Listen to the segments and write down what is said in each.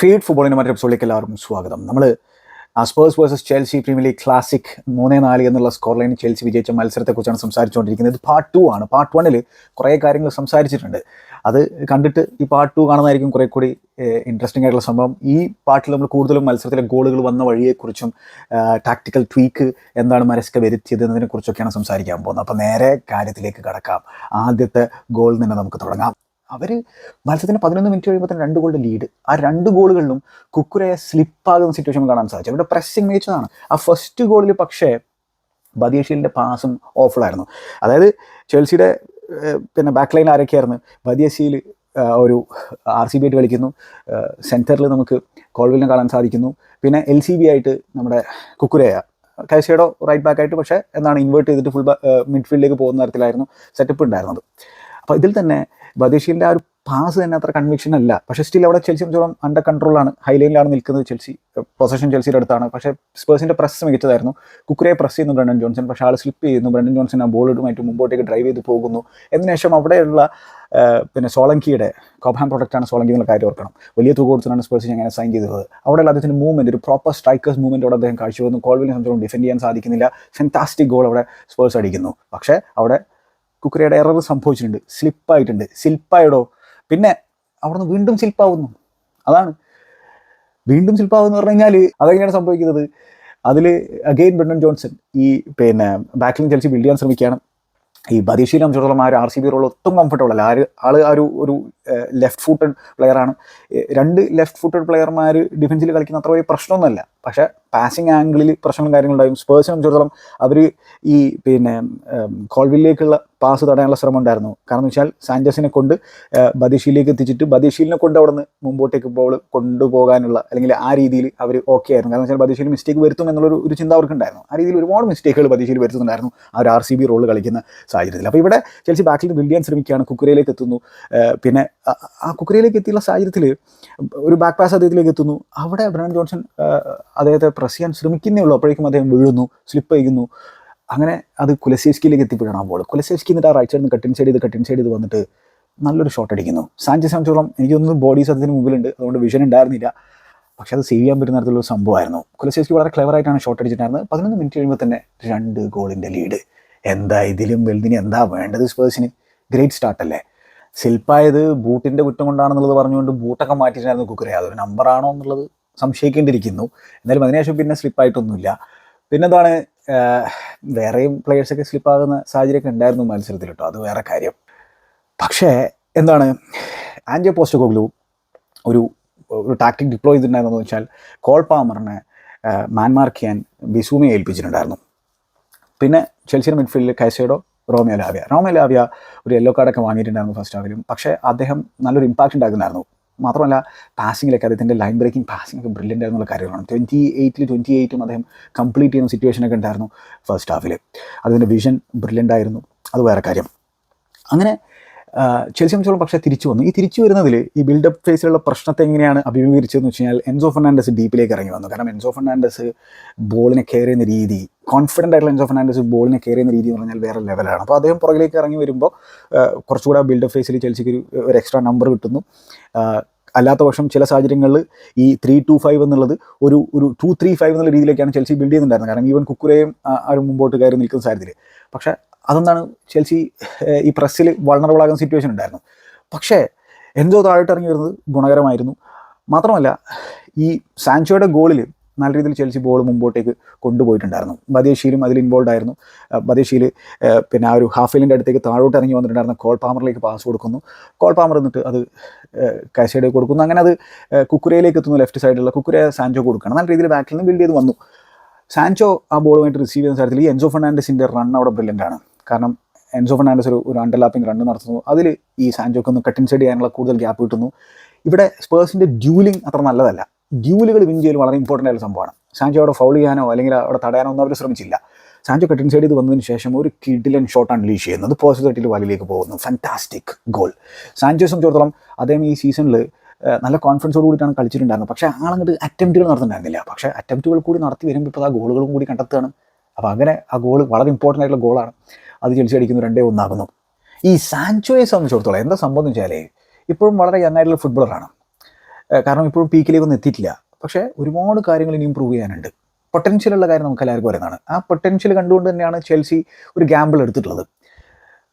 Feed ഫുട്ബോളിന്റെ മറ്റൊരു എപ്പിസോഡിലേക്ക് എല്ലാവർക്കും സ്വാഗതം. നമ്മൾ Spurs versus Chelsea Premier League classic മൂന്നേ നാല് എന്നുള്ള സ്കോർ ലൈനിൽ ചെൽസി വിജയിച്ച മത്സരത്തെക്കുറിച്ചാണ് സംസാരിച്ചുകൊണ്ടിരിക്കുന്നത്. ഇത് പാർട്ട് ടു ആണ് പാർട്ട് വണ്ണിൽ കുറേ കാര്യങ്ങൾ സംസാരിച്ചിട്ടുണ്ട്. അത് കണ്ടിട്ട് ഈ പാർട്ട് ടു കാണുന്നതായിരിക്കും കുറേ കൂടി ഇൻട്രസ്റ്റിംഗ് ആയിട്ടുള്ള സംഭവം. ഈ പാർട്ടിൽ നമ്മൾ കൂടുതലും മത്സരത്തിലെ ഗോളുകൾ വന്ന വഴിയെക്കുറിച്ചും ടാക്ടിക്കൽ ട്വീക്ക് എന്താണ് മരസ്ക വരുത്തിയത് എന്നതിനെക്കുറിച്ചൊക്കെയാണ് സംസാരിക്കാൻ പോകുന്നത്. അപ്പോൾ നേരെ കാര്യത്തിലേക്ക് കടക്കാം. ആദ്യത്തെ ഗോളിൽ നിന്ന് നമുക്ക് തുടങ്ങാം. അവർ മത്സരത്തിന് പതിനൊന്ന് മിനിറ്റ് കഴിയുമ്പോൾ തന്നെ രണ്ട് ഗോളിന്റെ ലീഡ് ആ രണ്ട് ഗോളുകളിലും കുക്കുരയെ സ്ലിപ്പാകുന്ന സിറ്റുവേഷൻ കാണാൻ സാധിച്ചു. അവരുടെ പ്രസ്സിങ് മികച്ചതാണ് ആ ഫസ്റ്റ് ഗോളിൽ പക്ഷേ ബദിയഷീലിന്റെ പാസും ഓഫിലായിരുന്നു അതായത് ചേൽസിയുടെ പിന്നെ ബാക്ക് ലൈൻ ആരൊക്കെയായിരുന്നു? ബദിയശീൽ ഒരു ആർ സി ബി ആയിട്ട് കളിക്കുന്നു. സെന്ററിൽ നമുക്ക് കോൾവിലിനെ കാണാൻ സാധിക്കുന്നു. പിന്നെ എൽ സി ബി ആയിട്ട് നമ്മുടെ കുക്കുരയ കൈസേഡോ റൈറ്റ് ബാക്ക് ആയിട്ട് പക്ഷേ എന്താണ് ഇൻവേർട്ട് ചെയ്തിട്ട് ഫുൾ മിഡ്ഫീൽഡിലേക്ക് പോകുന്ന തരത്തിലായിരുന്നു സെറ്റപ്പ് ഉണ്ടായിരുന്നത്. അപ്പോൾ ഇതിൽ തന്നെ ബദേശീലിന്റെ ആ ഒരു പാസ് തന്നെ അത്ര കൺവിക്ഷൻ അല്ല. പക്ഷേ സ്റ്റിൽ അവിടെ ചെൽസി സംബന്ധിച്ചോളം അണ്ടർ കൺട്രോളാണ് ഹൈലൈനിലാണ് നിൽക്കുന്നത് ചെൽസി പൊസഷൻ ചെൽസിയുടെ അടുത്താണ്. പക്ഷേ സ്പേഴ്സിന്റെ പ്രസ് മികച്ചതായിരുന്നു. കുക്കറെ പ്രസ് ചെയ്യുന്നു ബ്രണ്ടൻ ജോൺസൺ പക്ഷേ ആൾ സ്ലിപ്പ് ചെയ്യുന്നു. ബ്രണ്ടൻ ജോൺസൺ ആ ബോളിടുമായിട്ട് മുമ്പോട്ടേക്ക് ഡ്രൈവ് ചെയ്ത് പോകുന്നു. എന്നുശേഷം അവിടെയുള്ള പിന്നെ സോളങ്കിയുടെ കോബ്ഹാം പ്രൊഡക്റ്റാണ് സോളങ്കി എന്നുള്ള കാര്യം ഓർക്കണം. വലിയ തുക കൊടുത്തിട്ടാണ് സ്പേഴ്സ് അങ്ങനെ സൈൻ ചെയ്തത്. അവിടെയുള്ള അദ്ദേഹത്തിന് മൂവ്മെന്റ് ഒരു പ്രോപ്പർ സ്ട്രൈക്കേഴ്സ് മൂവ്മെന്റ് അവിടെ അദ്ദേഹം കാഴ്ചവെക്കുന്നു. കോൾവിനെ സംബന്ധിച്ചോളം ഡിഫെൻഡ് ചെയ്യാൻ സാധിക്കുന്നില്ല. ഫെന്റാസ്റ്റിക് ഗോൾ അവിടെ സ്പേഴ്സ് അടിക്കുന്നു. പക്ഷേ അവിടെ കുക്കരയുടെ എറർ സംഭവിച്ചിട്ടുണ്ട്. സ്ലിപ്പായിട്ടുണ്ട്. സിൽപ്പായിടോ പിന്നെ അവിടുന്ന് വീണ്ടും സിൽപ്പാവുന്നു അതാണ്. വീണ്ടും സിൽപ്പാവെന്ന് പറഞ്ഞു കഴിഞ്ഞാൽ അതെങ്ങനെയാണ് സംഭവിക്കുന്നത്? അതിൽ അഗെയിൻ ബ്രണ്ടൻ ജോൺസൺ ഈ പിന്നെ ബാക്കിലും ചലിച്ച് ബിൽഡ് ചെയ്യാൻ ശ്രമിക്കുകയാണ്. ഈ ബദീഷീനെ സംബന്ധിച്ചിടത്തോളം ആ ഒരു ആർ സി ബി റോൾ ഒട്ടും കംഫർട്ടബിൾ അല്ല. ആര് ആൾ ആ ഒരു ഒരു ലെഫ്റ്റ് ഫൂട്ടഡ് പ്ലെയറാണ് രണ്ട് ലെഫ്റ്റ് ഫൂട്ടഡ് പ്ലെയർമാർ ഡിഫൻസിൽ കളിക്കുന്ന അത്ര വലിയ പ്രശ്നമൊന്നുമല്ല. പക്ഷേ പാസിംഗ് ആംഗിളിൽ പ്രശ്നങ്ങളും കാര്യങ്ങളുണ്ടായും സ്പേഴ്സിനെ സംബന്ധിച്ചിടത്തോളം അവർ ഈ പിന്നെ കോൾവില്ലേക്കുള്ള പാസ് തടയാനുള്ള ശ്രമം ഉണ്ടായിരുന്നു. കാരണം വെച്ചാൽ സാഞ്ചസിനെ കൊണ്ട് ബദീഷിലേക്ക് എത്തിച്ചിട്ട് ബദീഷിലിനെ കൊണ്ട് അവിടെ നിന്ന് മുമ്പോട്ടേക്ക് ബോൾ കൊണ്ടുപോകാനുള്ള അല്ലെങ്കിൽ ആ രീതിയിൽ അവർ ഓക്കെ ആയിരുന്നു. കാരണം വെച്ചാൽ ബദീഷിൽ മിസ്റ്റേക്ക് വരുത്തും എന്നുള്ളൊരു ഒരു ചിന്ത അവർക്കുണ്ടായിരുന്നു. ആ രീതിയിൽ ഒരുപാട് മിസ്റ്റേക്കുകൾ ബദീഷിൽ വരുത്തുന്നുണ്ടായിരുന്നു അവർ ആർ സി ബി റോൾ കളിക്കുന്ന സാഹചര്യത്തിൽ. അപ്പോൾ ഇവിടെ ചെൽസി ബാക്കിൽ ബിൽഡ് ചെയ്യാൻ ശ്രമിക്കുകയാണ്. കുക്കരയിലേക്ക് എത്തുന്നു. പിന്നെ ആ- കുക്കരയിലേക്ക് എത്തിയുള്ള സാഹചര്യത്തിൽ ഒരു ബാക്ക് പാസ് അദ്ദേഹത്തിലേക്ക് എത്തുന്നു. അവിടെ ബ്രണ്ടൻ ജോൺസൺ അദ്ദേഹത്തെ പ്രസ് ചെയ്യാൻ ശ്രമിക്കുന്നേ ഉള്ളൂ. അപ്പോഴേക്കും അദ്ദേഹം വീഴുന്നു സ്ലിപ്പ് ചെയ്യുന്നു. അങ്ങനെ അത് കുലസേസ്കിയിലേക്ക് എത്തിപ്പെടണം ബോൾ കുലസേസ്കി എന്നിട്ട് ആ റൈറ്റ് സൈഡിൽ നിന്ന് കട്ടിൻ സൈഡ് ചെയ്ത് കട്ടിൻ സൈഡ് ചെയ്ത് വന്നിട്ട് നല്ലൊരു ഷോട്ട് അടിക്കുന്നു. സാഞ്ചസ് സംബന്ധിച്ചോളം എനിക്ക് ബോഡീസ് അതിന് മുമ്പിലുണ്ട്. അതുകൊണ്ട് വിഷൻ ഉണ്ടായിരുന്നില്ല. പക്ഷെ അത് സേവ് ചെയ്യാൻ പറ്റുന്ന തരത്തിലുള്ള സംഭവമായിരുന്നു. കുലസേസ്കി വളരെ ക്ലെവറായിട്ടാണ് ഷോട്ട് അടിച്ചിട്ടുണ്ടായിരുന്നത്. പതിനൊന്ന് മിനിറ്റ് കഴിയുമ്പോൾ തന്നെ രണ്ട് ഗോളിന്റെ ലീഡ് എന്താ ഇതിലും വലുതിന് എന്താ വേണ്ടത് സ്പേഴ്സിന് ഗ്രേറ്റ് സ്റ്റാർട്ട് അല്ലേ? ശില്പായത് ബൂട്ടിന്റെ കുറ്റം കൊണ്ടാണെന്നുള്ളത് പറഞ്ഞുകൊണ്ട് ബൂട്ടൊക്കെ മാറ്റിയിട്ടുണ്ടായിരുന്നു കുക്കറെ. അതൊരു നമ്പറാണോ എന്നുള്ളത് സംശയിക്കേണ്ടിയിരിക്കുന്നു. എന്നാലും അതിനുശേഷം പിന്നെ സ്ലിപ്പായിട്ടൊന്നുമില്ല പിന്നെന്താണ് വേറെയും പ്ലെയേഴ്സൊക്കെ സ്ലിപ്പാകുന്ന സാഹചര്യമൊക്കെ ഉണ്ടായിരുന്നു മത്സരത്തിൽ കേട്ടോ. അത് വേറെ കാര്യം. പക്ഷേ എന്താണ് ആൻജോ പോസ്റ്റോഗോഗ്ലു ഒരു ഒരു ടാക്ടിക് ഡിപ്ലോയ് ചെയ്തിട്ടുണ്ടായിരുന്നെന്ന് വെച്ചാൽ കോൾ പാമറിനെ മാൻമാർക്ക് ചെയ്യാൻ ബിസൂമിയെ ഏൽപ്പിച്ചിട്ടുണ്ടായിരുന്നു. പിന്നെ ചെൽസിയുടെ മിഡ്ഫീൽഡിൽ Caicedo Romeo Lavia. Romeo Lavia ഒരു യെല്ലോ കാർഡൊക്കെ വാങ്ങിയിട്ടുണ്ടായിരുന്നു ഫസ്റ്റ് ഹാഫിലും പക്ഷേ അദ്ദേഹം നല്ലൊരു ഇമ്പാക്റ്റ് ഉണ്ടാക്കുന്നുണ്ടായിരുന്നു. മാത്രമല്ല പാസിങ്ങിലൊക്കെ അദ്ദേഹത്തിന്റെ ലൈൻ ബ്രേക്കിംഗ് പാസിംഗ് ഒക്കെ ബ്രില്യന്റ് ആയിരുന്നുള്ള കാര്യമാണ് ട്വന്റി എയ്റ്റിൽ ട്വന്റി എയ്റ്റും അദ്ദേഹം കംപ്ലീറ്റ് ചെയ്യുന്ന സിറ്റുവേഷനൊക്കെ ഉണ്ടായിരുന്നു ഫസ്റ്റ് ഹാഫിൽ അതിന്റെ വിഷൻ ബ്രില്യന്റ് ആയിരുന്നു. അത് വേറെ കാര്യം. അങ്ങനെ ചെൽസി സംബന്ധിച്ചോളം പക്ഷേ തിരിച്ചു വന്നു. ഈ തിരിച്ചു വരുന്നതിൽ ഈ ബിൽഡപ്പ് ഫേസിലുള്ള പ്രശ്നത്തെ എങ്ങനെയാണ് അഭിമുഖീകരിച്ചതെന്ന് വെച്ച് കഴിഞ്ഞാൽ എൻസോ ഫെർണാണ്ടസ് ഡീപ്പിലേക്ക് ഇറങ്ങി വന്നു. കാരണം എൻസോ ഫെർണാണ്ടസ് ബോളിനെ കെയർ ചെയ്യുന്ന രീതി കോൺഫിഡന്റ് ആയിട്ടുള്ള എൻസോ ഫെർണാണ്ടസ് ബോളിനെ കെയർ ചെയ്യുന്ന രീതി എന്ന് പറഞ്ഞാൽ വേറെ ലെവലാണ് അപ്പോൾ അദ്ദേഹം പുറകിലേക്ക് ഇറങ്ങി വരുമ്പോൾ കുറച്ചുകൂടെ ബിൽഡപ്പ് ഫേസിൽ ചെൽസിക്ക് ഒരു എക്സ്ട്രാ നമ്പർ കിട്ടുന്നു. അല്ലാത്ത പക്ഷം ചില സാഹചര്യങ്ങളിൽ ഈ ത്രീ ടു ഫൈവ് എന്നുള്ളത് ഒരു ഒരു ടു ത്രീ ഫൈവ് എന്നുള്ള രീതിയിലേക്കാണ് ചെൽസി ബിൽഡ് ചെയ്യുന്നുണ്ടായിരുന്നത്. കാരണം ഈവൻ കുക്കുരയും ആരും മുമ്പോട്ട് കയറി നിൽക്കുന്ന സാഹചര്യത്തിൽ പക്ഷേ അതൊന്നാണ് ചെൽസി ഈ പ്രസ്സിൽ വൾണറബിൾ ആകുന്ന സിറ്റുവേഷൻ ഉണ്ടായിരുന്നു. പക്ഷേ എന്തോ താഴോട്ട് ഇറങ്ങി വരുന്നത് ഗുണകരമായിരുന്നു. മാത്രമല്ല ഈ സാൻചോയുടെ ഗോളിൽ നല്ല രീതിയിൽ ചെൽസി ബോൾ മുമ്പോട്ടേക്ക് കൊണ്ടുപോയിട്ടുണ്ടായിരുന്നു. ബദേശിയിലും അതിൽ ഇൻവോൾവ് ആയിരുന്നു. ബദേശിയിൽ പിന്നെ ആ ഒരു ഹാഫ് അടുത്തേക്ക് താഴോട്ട് ഇറങ്ങി വന്നിട്ടുണ്ടായിരുന്ന കോൾ പാമറിലേക്ക് പാസ് കൊടുക്കുന്നു. കോൾ പാമർ എന്നിട്ട് അത് കാശയുടെ കൊടുക്കുന്നു. അങ്ങനെ അത് കുക്കുരയിലേക്ക് എത്തുന്നു ലെഫ്റ്റ് സൈഡിലുള്ള കുക്കുര സാൻചോ കൊടുക്കണം നല്ല രീതിയിൽ ബാക്കിൽ നിന്ന് ബിൽഡ് ചെയ്ത് വന്നു. സാൻചോ ആ ബോളുമായിട്ട് റിസീവ് ചെയ്യുന്ന സാഹചര്യത്തിൽ ഈ എൻസോ ഫെർണാണ്ടസിന്റെ റൺ അവിടെ ബ്രില്യന്റ് ആണ്. കാരണം എൻസോ ഫെർണാണ്ടസ് ഒരു ഒരു അണ്ടർലാപ്പിംഗ് റണ്ണ് നടത്തുന്നു. അതിൽ ഈ സാൻജോക്ക് ഒന്ന് കട്ടിൻ സൈഡ് ചെയ്യാനുള്ള കൂടുതൽ ഗ്യാപ്പ് കിട്ടുന്നു. ഇവിടെ സ്പേഴ്സിന്റെ ഡ്യൂലിംഗ് അത്ര നല്ലതല്ല. ഡ്യൂലുകൾ വിൻ ചെയ്യൽ വളരെ ഇമ്പോർട്ടന്റ് ആയ സംഭവമാണ്. സാൻജോ അവിടെ ഫൗൾ ചെയ്യാനോ അല്ലെങ്കിൽ അവിടെ തടയാനോ ഒന്നും അവർ ശ്രമിച്ചില്ല. സാൻജോ കട്ടിൻ സൈഡ് ചെയ്ത് വന്നതിന് ശേഷം ഒരു കിഡിലൻ ഷോട്ട് അൺലീഷ് ചെയ്യുന്നത് പോസ്റ്റ് തട്ടിൽ വലയിലേക്ക് പോകുന്നു. ഫാന്റാസ്റ്റിക് ഗോൾ സാൻജോ സംബന്ധിച്ചിടത്തോളം അദ്ദേഹം ഈ സീസണിൽ നല്ല കോൺഫിഡൻസോട് കൂടിയിട്ടാണ് കളിച്ചിട്ടുണ്ടായിരുന്നത്. പക്ഷേ ആളങ്ങോട്ട് അറ്റംപ്റ്റുകൾ നടത്തുന്നുണ്ടായിരുന്നില്ല പക്ഷേ അറ്റംപ്റ്റുകൾ കൂടി നടത്തി വരുമ്പോൾ ഇപ്പോൾ ആ ഗോളുകളും കൂടി കണ്ടെത്തുകയാണ്. അപ്പോൾ അങ്ങനെ ആ ഗോൾ വളരെ ഇമ്പോർട്ടന്റ് ആയിട്ടുള്ള ഗോളാണ് അത് ചെൽസി അടിക്കുന്നു രണ്ടേ ഒന്നാകുന്നു. ഈ സാൻചോയെ സംബന്ധിച്ചിടത്തോളം എന്താ സംഭവം എന്ന് വെച്ചാൽ ഇപ്പോഴും വളരെ യങ് ആയിട്ടുള്ള ഫുട്ബോളറാണ് കാരണം ഇപ്പോഴും പീക്കിലേക്കൊന്നും എത്തിയിട്ടില്ല. പക്ഷേ ഒരുപാട് കാര്യങ്ങൾ ഇനി ഇമ്പ്രൂവ് ചെയ്യാനുണ്ട്. പൊട്ടൻഷ്യൽ ഉള്ള കാര്യം നമുക്ക് എല്ലാവർക്കും അറിയുന്നതാണ്. ആ പൊട്ടൻഷ്യൽ കണ്ടുകൊണ്ട് തന്നെയാണ് ചെൽസി ഒരു ഗ്യാമ്പിൾ എടുത്തിട്ടുള്ളത്.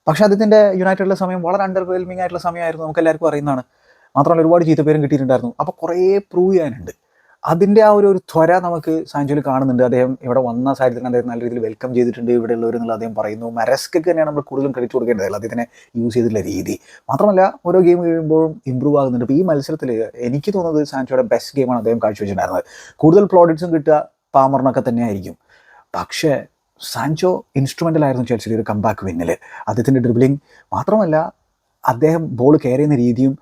പക്ഷേ അദ്ദേഹത്തിന്റെ യുണൈറ്റഡിലെ സമയം വളരെ അണ്ടർ വെൽമിംഗ് ആയിട്ടുള്ള സമയമായിരുന്നു നമുക്ക് എല്ലാവർക്കും അറിയുന്നതാണ്. മാത്രമല്ല ഒരുപാട് ചീത്തപ്പേരും കിട്ടിയിട്ടുണ്ടായിരുന്നു. അപ്പോൾ കുറേ പ്രൂവ് ചെയ്യാനുണ്ട്. അതിന്റെ ആ ഒരു ത്വര നമുക്ക് സാഞ്ചുവിൽ കാണുന്നുണ്ട്. അദ്ദേഹം ഇവിടെ വന്ന സാഹചര്യത്തിൽ അദ്ദേഹം നല്ല രീതിയിൽ വെൽക്കം ചെയ്തിട്ടുണ്ട്. ഇവിടെ എന്നുള്ള അദ്ദേഹം പറയുന്നു. മരസ്കൊക്കെ തന്നെയാണ് നമ്മൾ കൂടുതലും ക്രെഡിറ്റ് കൊടുക്കേണ്ടത്. അദ്ദേഹത്തിനെ യൂസ് ചെയ്തിട്ടുള്ള രീതി. മാത്രമല്ല ഓരോ ഗെയിം കഴിയുമ്പോഴും ഇമ്പ്രൂവ് ആകുന്നുണ്ട്. ഇപ്പോൾ ഈ മത്സരത്തിൽ എനിക്ക് തോന്നുന്നത് സാൻചോയുടെ ബെസ്റ്റ് ഗെയിമാണ് അദ്ദേഹം കാഴ്ചവെച്ചിട്ടുണ്ടായിരുന്നത്. കൂടുതൽ പ്ലോഡിറ്റ്സും കിട്ടുക പാമറിനൊക്കെ തന്നെയായിരിക്കും. പക്ഷേ സാൻചോ ഇൻസ്ട്രുമെന്റൽ ആയിരുന്നു ചേച്ചി ഒരു കംബാക്ക് വിന്നിൽ അദ്ദേഹത്തിന്റെ ഡ്രിബ്ലിംഗ് മാത്രമല്ല അദ്ദേഹം ബോൾ കെയർ ചെയ്യുന്ന രീതിയും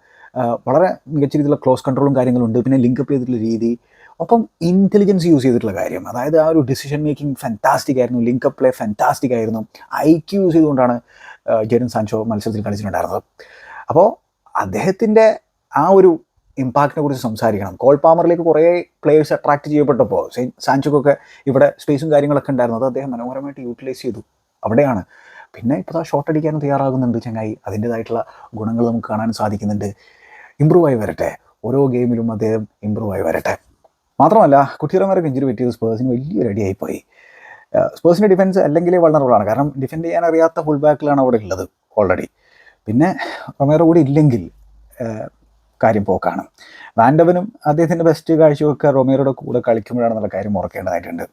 വളരെ മികച്ച രീതിയിലുള്ള ക്ലോസ് കൺട്രോളും കാര്യങ്ങളും ഉണ്ട് പിന്നെ ലിങ്കപ്പ് ചെയ്തിട്ടുള്ള രീതി. ഒപ്പം ഇന്റലിജൻസ് യൂസ് ചെയ്തിട്ടുള്ള കാര്യം. അതായത് ആ ഒരു ഡിസിഷൻ മേക്കിംഗ് ഫാന്റാസ്റ്റിക് ആയിരുന്നു. ലിങ്കപ്പ് പ്ലേ ഫാന്റാസ്റ്റിക് ആയിരുന്നു. ഐ ക്യൂ യൂസ് ചെയ്തുകൊണ്ടാണ് ജെറിൻ സാൻഷോ മത്സരത്തിൽ കളിച്ചിട്ടുണ്ടായിരുന്നത്. അപ്പോൾ അദ്ദേഹത്തിന്റെ ആ ഒരു ഇമ്പാക്റ്റിനെ കുറിച്ച് സംസാരിക്കണം. കോൾ പാമറിലേക്ക് കുറേ പ്ലേയേഴ്സ് അട്രാക്ട് ചെയ്യപ്പെട്ടപ്പോൾ സാൻചോക്കൊക്കെ ഇവിടെ സ്പേസും കാര്യങ്ങളൊക്കെ ഉണ്ടായിരുന്നു. അത് അദ്ദേഹം മനോഹരമായിട്ട് യൂട്ടിലൈസ് ചെയ്തു. അവിടെയാണ്. പിന്നെ ഇപ്പോൾ ആ ഷോട്ട് അടിക്കാനും തയ്യാറാകുന്നുണ്ട് ചങ്ങായി. അതിന്റേതായിട്ടുള്ള ഗുണങ്ങൾ നമുക്ക് കാണാൻ സാധിക്കുന്നുണ്ട്. ഇമ്പ്രൂവ് ആയി വരട്ടെ. ഓരോ ഗെയിമിലും അദ്ദേഹം ഇമ്പ്രൂവ് ആയി വരട്ടെ. മാത്രമല്ല കുട്ടിയറമാരൊക്കെ ഇഞ്ചുറി പറ്റിയത് സ്പേഴ്സിന് വലിയൊരു അടിയായിപ്പോയി. സ്പേഴ്സിന്റെ ഡിഫൻസ് അല്ലെങ്കിലേ വളർന്നബിളാണ് കാരണം ഡിഫെൻഡ് ചെയ്യാൻ അറിയാത്ത ഫുൾ ബാക്കിലാണ് അവിടെ ഉള്ളത് ഓൾറെഡി പിന്നെ റൊമേറോ കൂടി ഇല്ലെങ്കിൽ കാര്യം പോക്കാണ്. വാൻഡവനും അദ്ദേഹത്തിന്റെ ബെസ്റ്റ് കാഴ്ചയൊക്കെ റൊമേറോയുടെ കൂടെ കളിക്കുമ്പോഴാണ് നല്ല കാര്യം ഓർക്കേണ്ടതായിട്ടുണ്ട്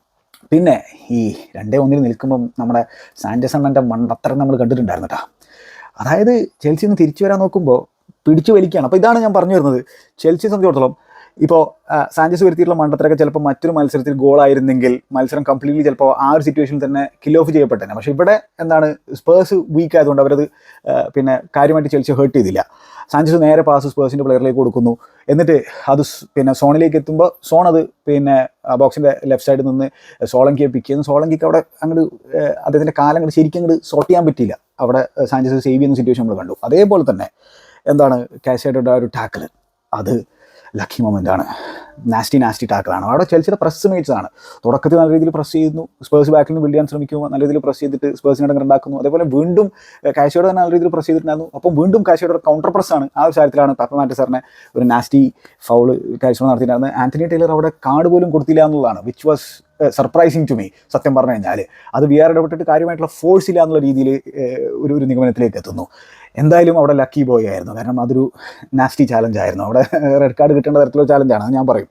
പിന്നെ ഈ രണ്ടേ ഒന്നിൽ നിൽക്കുമ്പം നമ്മുടെ സാൻഡേഴ്സൺ എന്റെ മണ്ടത്തരം നമ്മൾ കണ്ടിട്ടുണ്ടായിരുന്നു കേട്ടോ അതായത് ചെൽസി നിന്ന് തിരിച്ചു വരാൻ നോക്കുമ്പോൾ പിടിച്ചു വലിക്കുകയാണ്. അപ്പോൾ ഇതാണ് ഞാൻ പറഞ്ഞു വരുന്നത്. ചെൽസിയെ സംബന്ധിച്ചിടത്തോളം ഇപ്പോൾ സാഞ്ചസ് വരുത്തിയിട്ടുള്ള മണ്ടത്തരൊക്കെ ചിലപ്പോൾ മറ്റൊരു മത്സരത്തിൽ ഗോളായിരുന്നെങ്കിൽ മത്സരം കംപ്ലീറ്റ്ലി ചിലപ്പോൾ ആ ഒരു സിറ്റുവേഷനിൽ തന്നെ കിൽ ഓഫ് ചെയ്യപ്പെട്ടേനെ. പക്ഷേ ഇവിടെ എന്താണ് സ്പേഴ്സ് വീക്ക് ആയതുകൊണ്ട് അവരത് പിന്നെ കാര്യമായിട്ട് ചെൽസി ഹേർട്ട് ചെയ്തില്ല. സാഞ്ചസ് നേരെ പാസ് സ്പേഴ്സിന്റെ പ്ലെയറിലേക്ക് കൊടുക്കുന്നു. എന്നിട്ട് അത് പിന്നെ സോണിലേക്ക് എത്തുമ്പോൾ സോൺ അത് പിന്നെ ബോക്സിന്റെ ലെഫ്റ്റ് സൈഡിൽ നിന്ന് സോളങ്കിയെ പിക്ക് ചെയ്യുന്നു. സോളങ്കിക്ക് അവിടെ അങ്ങോട്ട് അദ്ദേഹത്തിന്റെ കാലം അങ്ങോട്ട് ശരിക്കും അങ്ങോട്ട് സോർട്ട് ചെയ്യാൻ പറ്റിയില്ല. അവിടെ സാഞ്ചസ് സേവ് ചെയ്യുന്ന സിറ്റുവേഷൻ നമ്മൾ കണ്ടു. അതേപോലെ തന്നെ എന്താണ് കാശയുടെ ആ ഒരു ടാക്കിൾ അത് ലക്കി മൊമെന്റ് ആണ് നാസ്റ്റി നാസ്റ്റി ടാക്കിളാണ്. അവിടെ ചെൽസിയുടെ പ്രസ് മേച്ചതാണ് തുടക്കത്തിൽ നല്ല രീതിയിൽ പ്രസ് ചെയ്യുന്നു. സ്പേഴ്സ് ബാക്കിൽ നിന്ന് ബിൽഡ് ശ്രമിക്കുന്നു. നല്ല രീതിയിൽ പ്രസ് ചെയ്തിട്ട് സ്പേഴ്സിനെ ഉണ്ടാക്കുന്നു. അതേപോലെ വീണ്ടും കാശയുടെ തന്നെ നല്ല രീതിയിൽ പ്രസ് ചെയ്തിട്ടുണ്ടായിരുന്നു. അപ്പം വീണ്ടും കാശയുടെ കൗണ്ടർ പ്രസ്സാണ് ആ ഒരു കാര്യത്തിലാണ് പെപ്പ മാറ്റസറിനെ ഒരു നാസ്റ്റി ഫൗൾ കാശോ നടത്തിയിട്ടുണ്ടായിരുന്നത്. ആന്റണി ടൈലർ അവിടെ കാർഡ് പോലും കൊടുത്തില്ല എന്നുള്ളതാണ് which was surprising to me സത്യം പറഞ്ഞു കഴിഞ്ഞാൽ അത് വി ആർ ഇടപെട്ടിട്ട് കാര്യമായിട്ടുള്ള ഫോഴ്സ് ഇല്ല എന്നുള്ള രീതിയിൽ ഒരു ഒരു നിഗമനത്തിലേക്ക് എത്തുന്നു. എന്തായാലും അവിടെ ലക്കി ബോയ് ആയിരുന്നു. കാരണം അതൊരു നാസ്റ്റി ചാലഞ്ച് ആയിരുന്നു. അവിടെ റെഡ് കാർഡ് കിട്ടേണ്ട തരത്തിലുള്ള ചാലഞ്ചാണ് ഞാൻ പറയും.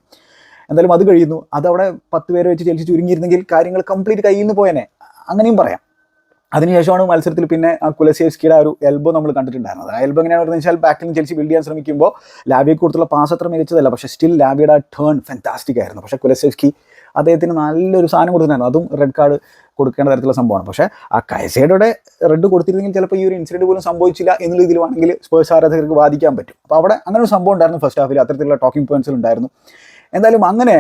എന്തായാലും അത് കഴിയുന്നു. അതവിടെ പത്ത് പേരെ വെച്ച് ചലിച്ച് ചുരുങ്ങിയിരുന്നെങ്കിൽ കാര്യങ്ങൾ കംപ്ലീറ്റ് കയ്യിൽ നിന്ന് പോയനെ. അങ്ങനെയും പറയാം. അതിനുശേഷമാണ് മത്സരത്തിൽ പിന്നെ ആ കുലസേവ്സ്കിയുടെ ഒരു എൽബോ നമ്മൾ കണ്ടിട്ടുണ്ടായിരുന്നത്. ആ എൽബോ എങ്ങനെയാണെന്ന് പറഞ്ഞാൽ വെച്ചാൽ ബാക്കിൽ ചെൽസി ബിൽഡ് ചെയ്യാൻ ശ്രമിക്കുമ്പോൾ ലാബിയെ കൊടുത്തുള്ള പാസ് അത്ര മികച്ചതല്ല. പക്ഷേ സ്റ്റിൽ ലാബിയുടെ ആ ടേൺ ഫാന്റാസ്റ്റിക് ആയിരുന്നു. പക്ഷേ കുലസേവ്സ്കി അദ്ദേഹത്തിന് നല്ലൊരു സാധനം കൊടുത്തിട്ടുണ്ടായിരുന്നു. അതും റെഡ് കാർഡ് കൊടുക്കേണ്ട തരത്തിലുള്ള സംഭവമാണ്. പക്ഷേ ആ കയസേടെ റെഡ് കൊടുത്തിരുന്നെങ്കിൽ ചിലപ്പോൾ ഈ ഒരു ഇൻസിഡന്റ് പോലും സംഭവിച്ചില്ല എന്നുള്ള ഇതിലുവാണെങ്കിൽ സ്പേഴ്സ് ആരാധകർക്ക് വാദിക്കാൻ പറ്റും. അപ്പോൾ അവിടെ അങ്ങനെ ഒരു സംഭവം ഉണ്ടായിരുന്നു ഫസ്റ്റ് ഹാഫിൽ അത്തരത്തിലുള്ള ടോക്കിംഗ് പോയിന്റ്സിൽ ഉണ്ടായിരുന്നു. എന്തായാലും അങ്ങനെ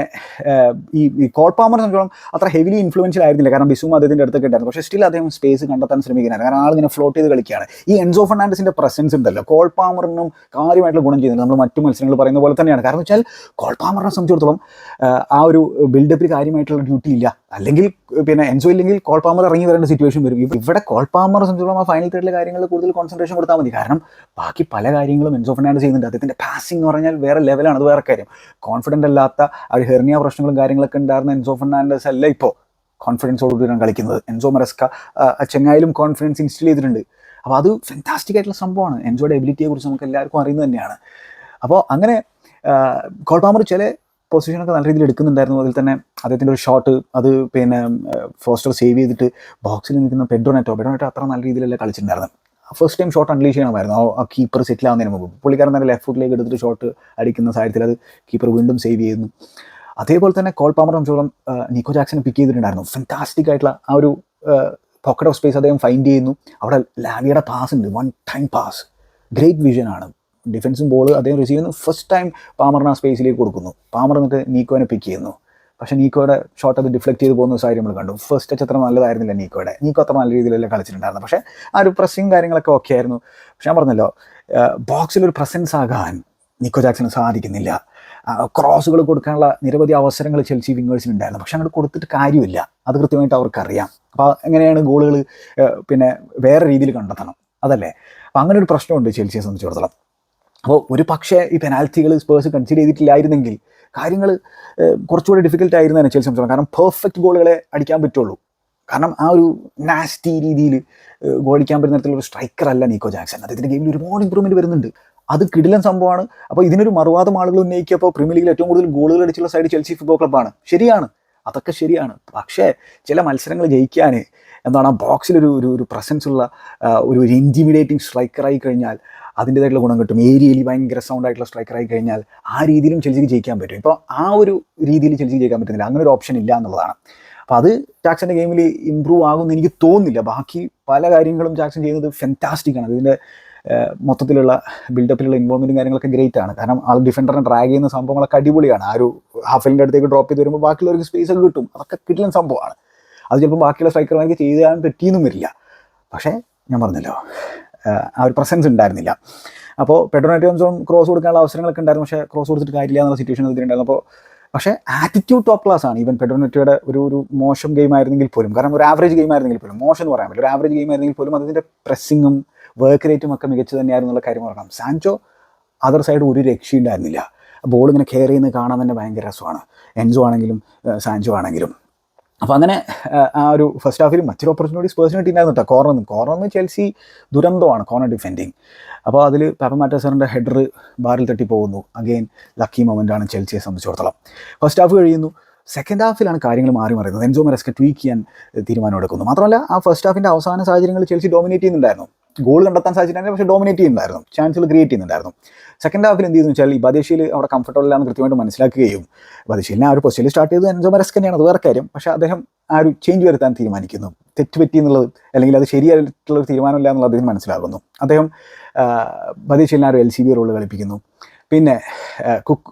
ഈ ഈ കോൾപാമറെ സംബന്ധിച്ചോളം അത്ര ഹെവിലി ഇൻഫ്ലുവൻഷ്യൽ ആയിരുന്നില്ല. കാരണം ബിസും അദ്ദേഹത്തിന്റെ അടുത്തൊക്കെ ഉണ്ടായിരുന്നു. പക്ഷേ സ്റ്റിൽ അദ്ദേഹം സ്പേസ് കണ്ടെത്താൻ ശ്രമിക്കുന്നുണ്ട്. കാരണം ആളിങ്ങനെ ഫ്ലോട്ട് ചെയ്ത് കളിക്കുകയാണ്. ഈ എൻസോ ഫെർണാണ്ടസിന്റെ പ്രസൻസ് ഉണ്ടല്ലോ. കോൾപാമറിനും കാര്യമായിട്ടുള്ള ഗുണം ചെയ്യുന്നില്ല നമ്മൾ മറ്റു മത്സരങ്ങൾ പറയുന്ന പോലെ തന്നെയാണ്. കാരണം വെച്ചാൽ കോൾപാമറിനെ സംബന്ധിച്ചിടത്തോളം ആ ഒരു ബിൽഡപ്പിൽ കാര്യമായിട്ടുള്ള ഡ്യൂട്ടി ഇല്ല. അല്ലെങ്കിൽ പിന്നെ എൻസോ ഇല്ലെങ്കിൽ കോൾ പാമർ ഇറങ്ങി വരേണ്ട സിറ്റുവേഷൻ വരും. ഇവിടെ കോൾ പാമർ സംബന്ധിച്ചോളം ആ ഫൈനൽ തേർഡിലെ കാര്യങ്ങൾ കൂടുതൽ കോൺസെൻട്രേഷൻ കൊടുത്താൽ മതി. കാരണം ബാക്കി പല കാര്യങ്ങളും എൻസോ ഫെർണാണ്ടസ് ചെയ്യുന്നുണ്ട്. അദ്ദേഹത്തിന്റെ പാസിംഗ് എന്ന് പറഞ്ഞാൽ വേറെ ലെവലാണ് അത് വേറെ കാര്യം. കോൺഫിഡന്റ് അല്ലാത്ത ഒരു ഹെർണിയ പ്രശ്നങ്ങളും കാര്യങ്ങളൊക്കെ ഉണ്ടായിരുന്ന എൻസോ ഫെർണാണ്ടസ് അല്ല ഇപ്പോൾ കോൺഫിഡൻസോടുകൂടിയാണ് കളിക്കുന്നത്. എൻസോ മെറസ്ക ചെങ്ങായാലും കോൺഫിഡൻസ് ഇൻസ്റ്റിൽ ചെയ്തിട്ടുണ്ട്. അപ്പോൾ അത് ഫെന്റാസ്റ്റിക് ആയിട്ടുള്ള സംഭവമാണ്. എൻസോയുടെ എബിലിറ്റിയെ കുറിച്ച് നമുക്ക് എല്ലാവർക്കും അറിയുന്നത് തന്നെയാണ്. അപ്പോൾ അങ്ങനെ കോൾപാമർ ചില പൊസിഷനൊക്കെ നല്ല രീതിയിൽ എടുക്കുന്നുണ്ടായിരുന്നു. അതിൽ തന്നെ അദ്ദേഹത്തിന്റെ ഒരു ഷോട്ട് അത് പിന്നെ ഫോസ്റ്റർ സേവ് ചെയ്തിട്ട് ബോക്സിൽ നിൽക്കുന്ന പെഡ്രോനെറ്റോ പെഡ്രോനെറ്റോ അത്ര നല്ല രീതിയിലല്ല കളിച്ചിട്ടുണ്ടായിരുന്നു. ഫസ്റ്റ് ടൈം ഷോട്ട് അൺലീഷ് ചെയ്യണമായിരുന്നു. ആ- കീപ്പർ സെറ്റിൽ ആവുന്നതിന് മുമ്പ്. പുള്ളിക്കാരൻ തന്നെ ലെഫ്റ്റ് ഫുട്ടിലേക്ക് എടുത്തിട്ട് ഷോട്ട് അടിക്കുന്ന സാഹചര്യത്തിൽ അത് കീപ്പർ വീണ്ടും സേവ് ചെയ്യുന്നു. അതേപോലെ തന്നെ കോൾ പാമർ സംബന്ധിച്ചോളം നിക്കോ ജാക്സനെ പിക്ക് ചെയ്തിട്ടുണ്ടായിരുന്നു. ഫെന്റാസ്റ്റിക് ആയിട്ടുള്ള ആ ഒരു പോക്കറ്റ് ഓഫ് സ്പേസ് അദ്ദേഹം ഫൈൻഡ് ചെയ്യുന്നു. അവിടെ ലാലിയുടെ പാസ് ഉണ്ട്. വൺ ടൈം പാസ് ഗ്രേറ്റ് വിഷനാണ് ഡിഫൻസും ബോൾ അദ്ദേഹം റിസീവ് ചെയ്യുന്നു. ഫസ്റ്റ് ടൈം പാമറിന് ആ സ്പേസിലേക്ക് കൊടുക്കുന്നു. പാമർ എന്നിട്ട് നീക്കോനെ പിക്ക് ചെയ്യുന്നു. പക്ഷേ നീക്കോയുടെ ഷോട്ട് അത് ഡിഫ്ലക്ട് ചെയ്ത് പോകുന്ന സാഹചര്യം നമ്മൾ കണ്ടു. ഫസ്റ്റ് ടച്ച് അത്ര നല്ലതായിരുന്നില്ല നീക്കോയുടെ. നീക്കോ അത്ര നല്ല രീതിയിലല്ല കളിച്ചിട്ടുണ്ടായിരുന്നു പക്ഷേ ആ ഒരു പ്രസ്സിങ് കാര്യങ്ങളൊക്കെ ഓക്കെ ആയിരുന്നു. പക്ഷെ ഞാൻ പറഞ്ഞല്ലോ ബോക്സിൽ ഒരു പ്രസൻസ് ആകാൻ നിക്കോ ജാക്സന് സാധിക്കുന്നില്ല. ക്രോസുകൾ കൊടുക്കാനുള്ള നിരവധി അവസരങ്ങൾ ചെൽസി വിങ്ങേഴ്സിന് ഉണ്ടായിരുന്നു. പക്ഷെ അങ്ങോട്ട് കൊടുത്തിട്ട് കാര്യമില്ല. അത് കൃത്യമായിട്ട് അവർക്കറിയാം. അപ്പോൾ എങ്ങനെയാണ് ഗോളുകൾ പിന്നെ വേറെ രീതിയിൽ കണ്ടെത്തണം? അതല്ലേ? അപ്പം അങ്ങനെ ഒരു പ്രശ്നമുണ്ട് ചെൽസിയെ സംബന്ധിച്ചിടത്തോളം. അപ്പോൾ ഒരു പക്ഷേ ഈ പെനാൽറ്റികൾ സ്പേഴ്സ് കൺസിഡർ ചെയ്തിട്ടില്ലായിരുന്നെങ്കിൽ കാര്യങ്ങൾ കുറച്ചുകൂടി ഡിഫിക്കൽട്ട് ആയിരുന്നു ചെൽസി സംബന്ധിച്ചോളം. കാരണം പെർഫെക്റ്റ് ഗോളുകളെ അടിക്കാൻ പറ്റുള്ളൂ. കാരണം ആ ഒരു നാസ്റ്റി രീതിയിൽ ഗോളിക്കാൻ പറ്റുന്ന തരത്തിലുള്ള സ്ട്രൈക്കർ അല്ല നീക്കോ ജാക്സൺ അദ്ദേഹത്തിന്റെ ഗെയിമിൽ ഒരുപാട് ഇമ്പ്രൂവ്മെന്റ് വരുന്നുണ്ട്. അത് കിടിലൻ സംഭവമാണ്. അപ്പോൾ ഇതിനൊരു മറുവാദം ആളുകൾ ഉന്നയിക്കുക പ്രീമിയർ ലീഗിൽ ഏറ്റവും കൂടുതൽ ഗോളുകൾ അടിച്ചുള്ള സൈഡ് ചെൽസി ഫുട്ബോൾ ക്ലബ്ബാണ് ശരിയാണ്. അതൊക്കെ ശരിയാണ്. പക്ഷേ ചില മത്സരങ്ങൾ ജയിക്കാൻ എന്താണ് ആ ബോക്സിലൊരു ഒരു ഒരു പ്രസൻസ് ഉള്ള ഒരു ഒരു ഇന്റിമിഡേറ്റിംഗ് സ്ട്രൈക്കറായി കഴിഞ്ഞാൽ അതിന്റേതായിട്ടുള്ള ഗുണം കിട്ടും. ഏരിയയിൽ ഭയങ്കര സൗണ്ട് ആയിട്ടുള്ള സ്ട്രൈക്കറായി കഴിഞ്ഞാൽ ആ രീതിയിലും ചെൽസിക്ക് ജയിക്കാൻ പറ്റും. ഇപ്പോൾ ആ ഒരു രീതിയിൽ ചെൽസിക്ക് ജയിക്കാൻ പറ്റുന്നില്ല. അങ്ങനെ ഒരു ഓപ്ഷൻ ഇല്ല എന്നുള്ളതാണ്. അപ്പോൾ അത് ജാക്സന്റെ ഗെയിമിൽ ഇമ്പ്രൂവ് ആകുമെന്ന് എനിക്ക് തോന്നുന്നില്ല. ബാക്കി പല കാര്യങ്ങളും ജാക്സൺ ചെയ്യുന്നത് ഫെന്റാസ്റ്റിക് ആണ്. അതിന്റെ മൊത്തത്തിലുള്ള ബിൽഡപ്പിലുള്ള ഇൻവോൾവ്മെന്റും കാര്യങ്ങളൊക്കെ ഗ്രേറ്റ് ആണ്. കാരണം ആൾ ഡിഫൻഡറിനെ ഡ്രാഗ് ചെയ്യുന്ന സംഭവങ്ങളൊക്കെ അടിപൊളിയാണ്. ആ ഒരു ഹാഫലിന്റെ അടുത്തേക്ക് ഡ്രോപ്പ് ചെയ്ത് വരുമ്പോൾ ബാക്കിയുള്ളവർക്ക് സ്പേസ് ഒക്കെ കിട്ടും. അതൊക്കെ കിട്ടുന്ന സംഭവമാണ്. അത് ചിലപ്പോൾ ബാക്കിയുള്ള സ്ട്രൈക്കർമാർക്ക് ചെയ്യാൻ പറ്റിയെന്നും വരില്ല. പക്ഷേ ഞാൻ പറഞ്ഞല്ലോ ആ ഒരു പ്രസൻസ് ഉണ്ടായിരുന്നില്ല. അപ്പോൾ പെട്രോനെറ്റോംസോൺ ക്രോസ് കൊടുക്കാനുള്ള അവസരങ്ങളൊക്കെ ഉണ്ടായിരുന്നു. പക്ഷേ ക്രോസ് കൊടുത്തിട്ട് കാര്യമില്ല എന്നുള്ള സിറ്റുവേഷൻ ഇതിലുണ്ടായിരുന്നു. അപ്പോൾ പക്ഷേ ആറ്റിറ്റ്യൂഡ് ടോപ്പ് ക്ലാസ് ആണ്. ഈവൻ പെട്രോനെറ്റയുടെ ഒരു ഒരു മോശം ഗെയിം ആയിരുന്നെങ്കിൽ പോലും. കാരണം ഒരു ആവറേജ് ഗെയിം ആയിരുന്നെങ്കിൽ പോലും. മോശം എന്ന് പറയാൻ പറ്റില്ല. ഒരു ആവറേജ് ഗെയിം ആയിരുന്നെങ്കിൽ പോലും അതിന്റെ പ്രസ്സിങ്ങും വർക്ക് റേറ്റും ഒക്കെ മികച്ചു തന്നെയായിരുന്നുള്ള കാര്യം ഓർക്കണം. സാൻചോ അതർ സൈഡ് ഒരു രക്ഷയുണ്ടായിരുന്നില്ല. ബോൾ ഇങ്ങനെ കെയർ ചെയ്യുന്നത് കാണാൻ തന്നെ ഭയങ്കര രസമാണ്. എൻസോ ആണെങ്കിലും സാൻചോ ആണെങ്കിലും. അപ്പോൾ അങ്ങനെ ആ, ഒരു ഫസ്റ്റ് ഹാഫിൽ മറ്റൊരു ഓപ്പർച്യൂണിറ്റി സ്പേഴ്സിന് കിട്ടിയിട്ടുണ്ടായിരുന്നു കേട്ടോ കോർണർ കോർണർ ചെൽസി ദുരന്തമാണ് കോർണർ ഡിഫെൻഡിങ് അപ്പോൾ അതിൽ പാപ്പ മാറ്റസറിന്റെ ഹെഡർ ബാറിൽ തട്ടി പോകുന്നു അഗെയിൻ ലക്കി ആണ് ചെൽസിയെ സംബന്ധിച്ചിടത്തോളം. ഫസ്റ്റ് ഹാഫ് കഴിയുന്നു. സെക്കൻഡ് ഹാഫിലാണ് കാര്യങ്ങൾ മാറി മറിയുന്നത്. എൻസോ മെറസ്ക ട്വീക്ക് ചെയ്യാൻ തീരുമാനം എടുക്കുന്നു മാത്രമല്ല ആ ഫസ്റ്റ് ഹാഫിന്റെ അവസാന സാഹചര്യങ്ങളിൽ ചെൽസി ഡോമിനേറ്റ് ചെയ്യുന്നുണ്ടായിരുന്നു. ഗോൾ കണ്ടെത്താൻ സാധിച്ചിട്ടുണ്ടായിരുന്നു പക്ഷേ ഡോമിനേറ്റ് ചെയ്യുന്നുണ്ടായിരുന്നു. ചാൻസുകൾ ക്രിയേറ്റ് ചെയ്യുന്നുണ്ടായിരുന്നു. സെക്കൻഡ് ഹാഫിൽ എന്ത് ചെയ്യുന്നു വെച്ചാൽ ഈ ബദേശിയിൽ അവിടെ കംഫർട്ടബിൾ ആണെന്ന് കൃത്യമായിട്ട് മനസ്സിലാക്കുകയും ബദേശിലിനെ ആ ഒരു പൊസിഷനിൽ സ്റ്റാർട്ട് ചെയ്തു എൻജോ മെറസ്ക തന്നെയാണ്. അത് വേറെ കാര്യം. പക്ഷേ അദ്ദേഹം ആ ഒരു ചേഞ്ച് വരുത്താൻ തീരുമാനിക്കുന്നു. തെറ്റ് പറ്റി എന്നുള്ളത് അല്ലെങ്കിൽ അത് ശരിയായിട്ടുള്ള ഒരു തീരുമാനമില്ല എന്നുള്ളത് അദ്ദേഹം മനസ്സിലാകുന്നു അദ്ദേഹം ബദേശിലിനെ ആ ഒരു എൽ സി ബി റോൾ കളിപ്പിക്കുന്നു. പിന്നെ കുക്ക്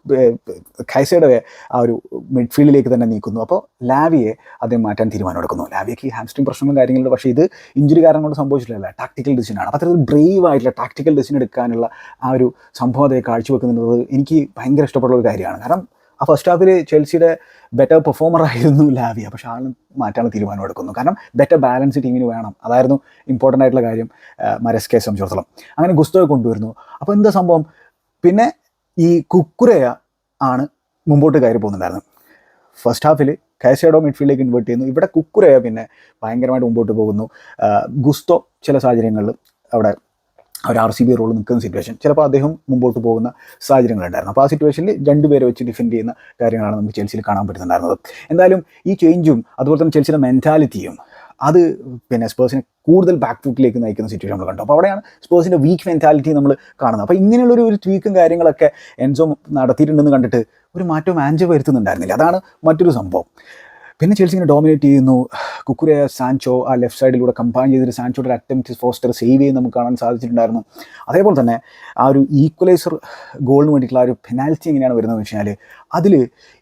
ഖൈസയുടെ ആ ഒരു മിഡ്ഫീൽഡിലേക്ക് തന്നെ നീക്കുന്നു. അപ്പോൾ ലാവിയെ അദ്ദേഹം മാറ്റാൻ തീരുമാനമെടുക്കുന്നു. ലാവിയക്ക് ഈ ഹാംസ്ട്രിങ് പ്രശ്നങ്ങളും കാര്യങ്ങളുണ്ട്. പക്ഷേ ഇത് ഇഞ്ചുറി കാരണം കൊണ്ട് സംഭവിച്ചിട്ടില്ല. ടാക്ടിക്കൽ ഡിസിഷനാണ് അപ്പോൾ അത്തരത്തിൽ ബ്രേവ് ആയിട്ടുള്ള ടാക്ടിക്കൽ ഡിസിഷൻ എടുക്കാനുള്ള ആ ഒരു സംഭവം അദ്ദേഹം കാഴ്ചവെക്കുന്നത് എനിക്ക് ഭയങ്കര ഇഷ്ടപ്പെട്ട ഒരു കാര്യമാണ്. കാരണം ആ ഫസ്റ്റ് ഹാഫിൽ ചെൽസിയുടെ ബെറ്റർ പെർഫോമർ ആയിരുന്നു ലാവിയ. പക്ഷേ ആളിന് മാറ്റാനുള്ള തീരുമാനം എടുക്കുന്നു കാരണം ബെറ്റർ ബാലൻസ് ടീമിന് വേണം. അതായിരുന്നു ഇമ്പോർട്ടന്റ് ആയിട്ടുള്ള കാര്യം മരസ്കെ സംബന്ധിച്ചിടത്തോളം അങ്ങനെ ഗുസ്തവ കൊണ്ടുവരുന്നു. അപ്പോൾ എന്താ സംഭവം? പിന്നെ ഈ കുക്കുരയ ആണ് മുമ്പോട്ട് കയറി പോകുന്നുണ്ടായിരുന്നത്. ഫസ്റ്റ് ഹാഫിൽ കാസേഡോ മിഡ്ഫീൽഡിലേക്ക് ഇൻവേർട്ട് ചെയ്യുന്നു. ഇവിടെ കുക്കുരയ പിന്നെ ഭയങ്കരമായിട്ട് മുമ്പോട്ട് പോകുന്നു. ഗുസ്തോ ചില സാഹചര്യങ്ങളിൽ അവിടെ അവർ ആർ സി ബി റോൾ നിൽക്കുന്ന സിറ്റുവേഷൻ ചിലപ്പോൾ അദ്ദേഹം മുമ്പോട്ട് പോകുന്ന സാഹചര്യങ്ങളുണ്ടായിരുന്നു. അപ്പോൾ ആ സിറ്റുവേഷനിൽ രണ്ടുപേരെ വെച്ച് ഡിഫെൻഡ് ചെയ്യുന്ന കാര്യങ്ങളാണ് നമുക്ക് ചെൽസിയിൽ കാണാൻ പറ്റുന്നുണ്ടായിരുന്നത്. എന്തായാലും ഈ ചേഞ്ചും അതുപോലെ തന്നെ ചെൽസിയുടെ മെന്റാലിറ്റിയും അത് പിന്നെ സ്പേഴ്സിനെ കൂടുതൽ ബാക്ക് ഫുട്ടിലേക്ക് നയിക്കുന്ന സിറ്റുവേഷൻ നമ്മൾ കണ്ടു. അപ്പോൾ അവിടെയാണ് സ്പേഴ്സിന്റെ വീക്ക് മെന്റാലിറ്റി നമ്മൾ കാണുന്നത്. അപ്പോൾ ഇങ്ങനെയുള്ളൊരു ഒരു ട്വീക്കും കാര്യങ്ങളൊക്കെ എൻസോ നടത്തിയിട്ടുണ്ടെന്ന് കണ്ടിട്ട് ഒരു മാറ്റവും ആൻജോ വരുത്തുന്നുണ്ടായിരുന്നില്ല. അതാണ് മറ്റൊരു സംഭവം. പിന്നെ ചെൽസിങ്ങനെ ഡോമിനേറ്റ് ചെയ്യുന്നു. കുക്കുരെ സാൻചോ ആ ലെഫ്റ്റ് സൈഡിലൂടെ കമ്പൈൻ ചെയ്തിട്ട് സാൻചോയുടെ അറ്റംപ്റ്റ് ഫോസ്റ്റർ സേവ് ചെയ്ത് നമുക്ക് കാണാൻ സാധിച്ചിട്ടുണ്ടായിരുന്നു. അതേപോലെ തന്നെ ആ ഒരു ഈക്വലൈസർ ഗോളിന് വേണ്ടിയിട്ടുള്ള ആ ഒരു പെനാൽറ്റി എങ്ങനെയാണ് വരുന്നതെന്ന് വെച്ച് കഴിഞ്ഞാൽ അതിൽ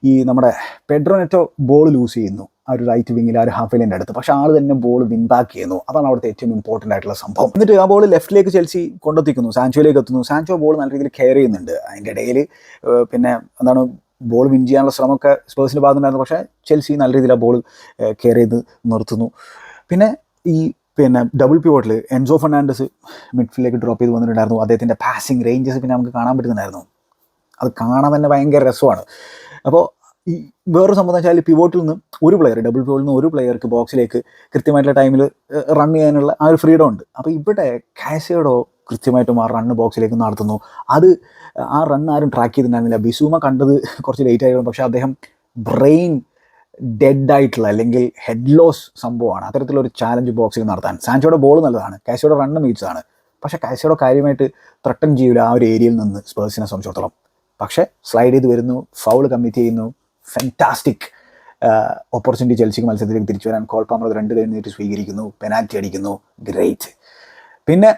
ഈ നമ്മുടെ പെഡ്രോനെറ്റോ ബോൾ ലൂസ് ചെയ്യുന്നു. ആ ഒരു റൈറ്റ് വിങ്ങിൽ ആ ഒരു ഹാഫ് ലൈന്റെ അടുത്ത്. പക്ഷെ ആൾ തന്നെ ബോൾ വിൻ ബാക്ക് ചെയ്യുന്നു. അതാണ് അവിടുത്തെ ഏറ്റവും ഇമ്പോർട്ടന്റ് ആയിട്ടുള്ള സംഭവം. എന്നിട്ട് ആ ബോൾ ലെഫ്റ്റിലേക്ക് ചെൽസി കൊണ്ടെത്തിക്കുന്നു സാൻചോയിലേക്ക് എത്തുന്നു. സാൻചോ ബോൾ നല്ല രീതിയിൽ കെയർ ചെയ്യുന്നുണ്ട്. അതിന്റെ ഇടയിൽ പിന്നെ എന്താണ് ബോൾ വിൻ ചെയ്യാനുള്ള ശ്രമമൊക്കെ സ്പേഴ്സിന്റെ ഭാഗത്തുണ്ടായിരുന്നു പക്ഷേ ചെൽസി നല്ല രീതിയിൽ ആ ബോൾ കെയർ ചെയ്ത് നിർത്തുന്നു. പിന്നെ ഈ പിന്നെ ഡബിൾ പിവോട്ടിൽ എൻസോ ഫെർണാണ്ടസ് മിഡ്ഫീൽഡിലേക്ക് ഡ്രോപ്പ് ചെയ്ത് വന്നിട്ടുണ്ടായിരുന്നു. അദ്ദേഹത്തിന്റെ പാസിംഗ് റേഞ്ചസ് പിന്നെ നമുക്ക് കാണാൻ പറ്റുന്നുണ്ടായിരുന്നു. അത് കാണാൻ തന്നെ ഭയങ്കര രസമാണ്. അപ്പോൾ ഈ വേറൊരു സംഭവം വെച്ചാൽ പിവോട്ടിൽ നിന്ന് ഒരു പ്ലെയർ ഡബിൾ പിവോട്ടിൽ നിന്ന് ഒരു പ്ലെയർക്ക് ബോക്സിലേക്ക് കൃത്യമായിട്ടുള്ള ടൈമിൽ റൺ ചെയ്യാനുള്ള ആ ഒരു ഫ്രീഡം ഉണ്ട്. അപ്പോൾ ഇവിടെ കാഷേഡോ കൃത്യമായിട്ടും ആ റണ്ണ് ബോക്സിലേക്ക് നടത്തുന്നു. അത് ആ റൺ ആരും ട്രാക്ക് ചെയ്തിട്ടുണ്ടായിരുന്നില്ല. ബിസൂമ കണ്ടത് കുറച്ച് ലേറ്റ് ആയിരുന്നു. പക്ഷേ അദ്ദേഹം ബ്രെയിൻ ഡെഡ് ആയിട്ടുള്ള അല്ലെങ്കിൽ ഹെഡ് ലോസ് സംഭവമാണ്. അത്തരത്തിലൊരു ചാലഞ്ച് ബോക്സിൽ നടത്താൻ. സാൻചോയുടെ ബോൾ നല്ലതാണ്. കാശിയുടെ റണ്ണ് മികച്ചതാണ് പക്ഷേ കാശിയുടെ കാര്യമായിട്ട് ത്രട്ടൻ ചെയ്യില്ല ആ ഒരു ഏരിയയിൽ നിന്ന് സ്പേഴ്സിനെ സംബന്ധിച്ചിടത്തോളം. പക്ഷേ സ്ലൈഡ് ചെയ്ത് വരുന്നു ഫൗൾ കമ്മിറ്റ് ചെയ്യുന്നു. ഫെന്റാസ്റ്റിക് ഓപ്പർച്യൂണിറ്റി ചെൽസിക്ക് മത്സരത്തിലേക്ക് തിരിച്ചു വരാൻ കോൾ പാമർ രണ്ട് കഴിഞ്ഞിട്ട് സ്വീകരിക്കുന്നു പെനാൽറ്റി അടിക്കുന്നു ഗ്രേറ്റ് പിന്നെ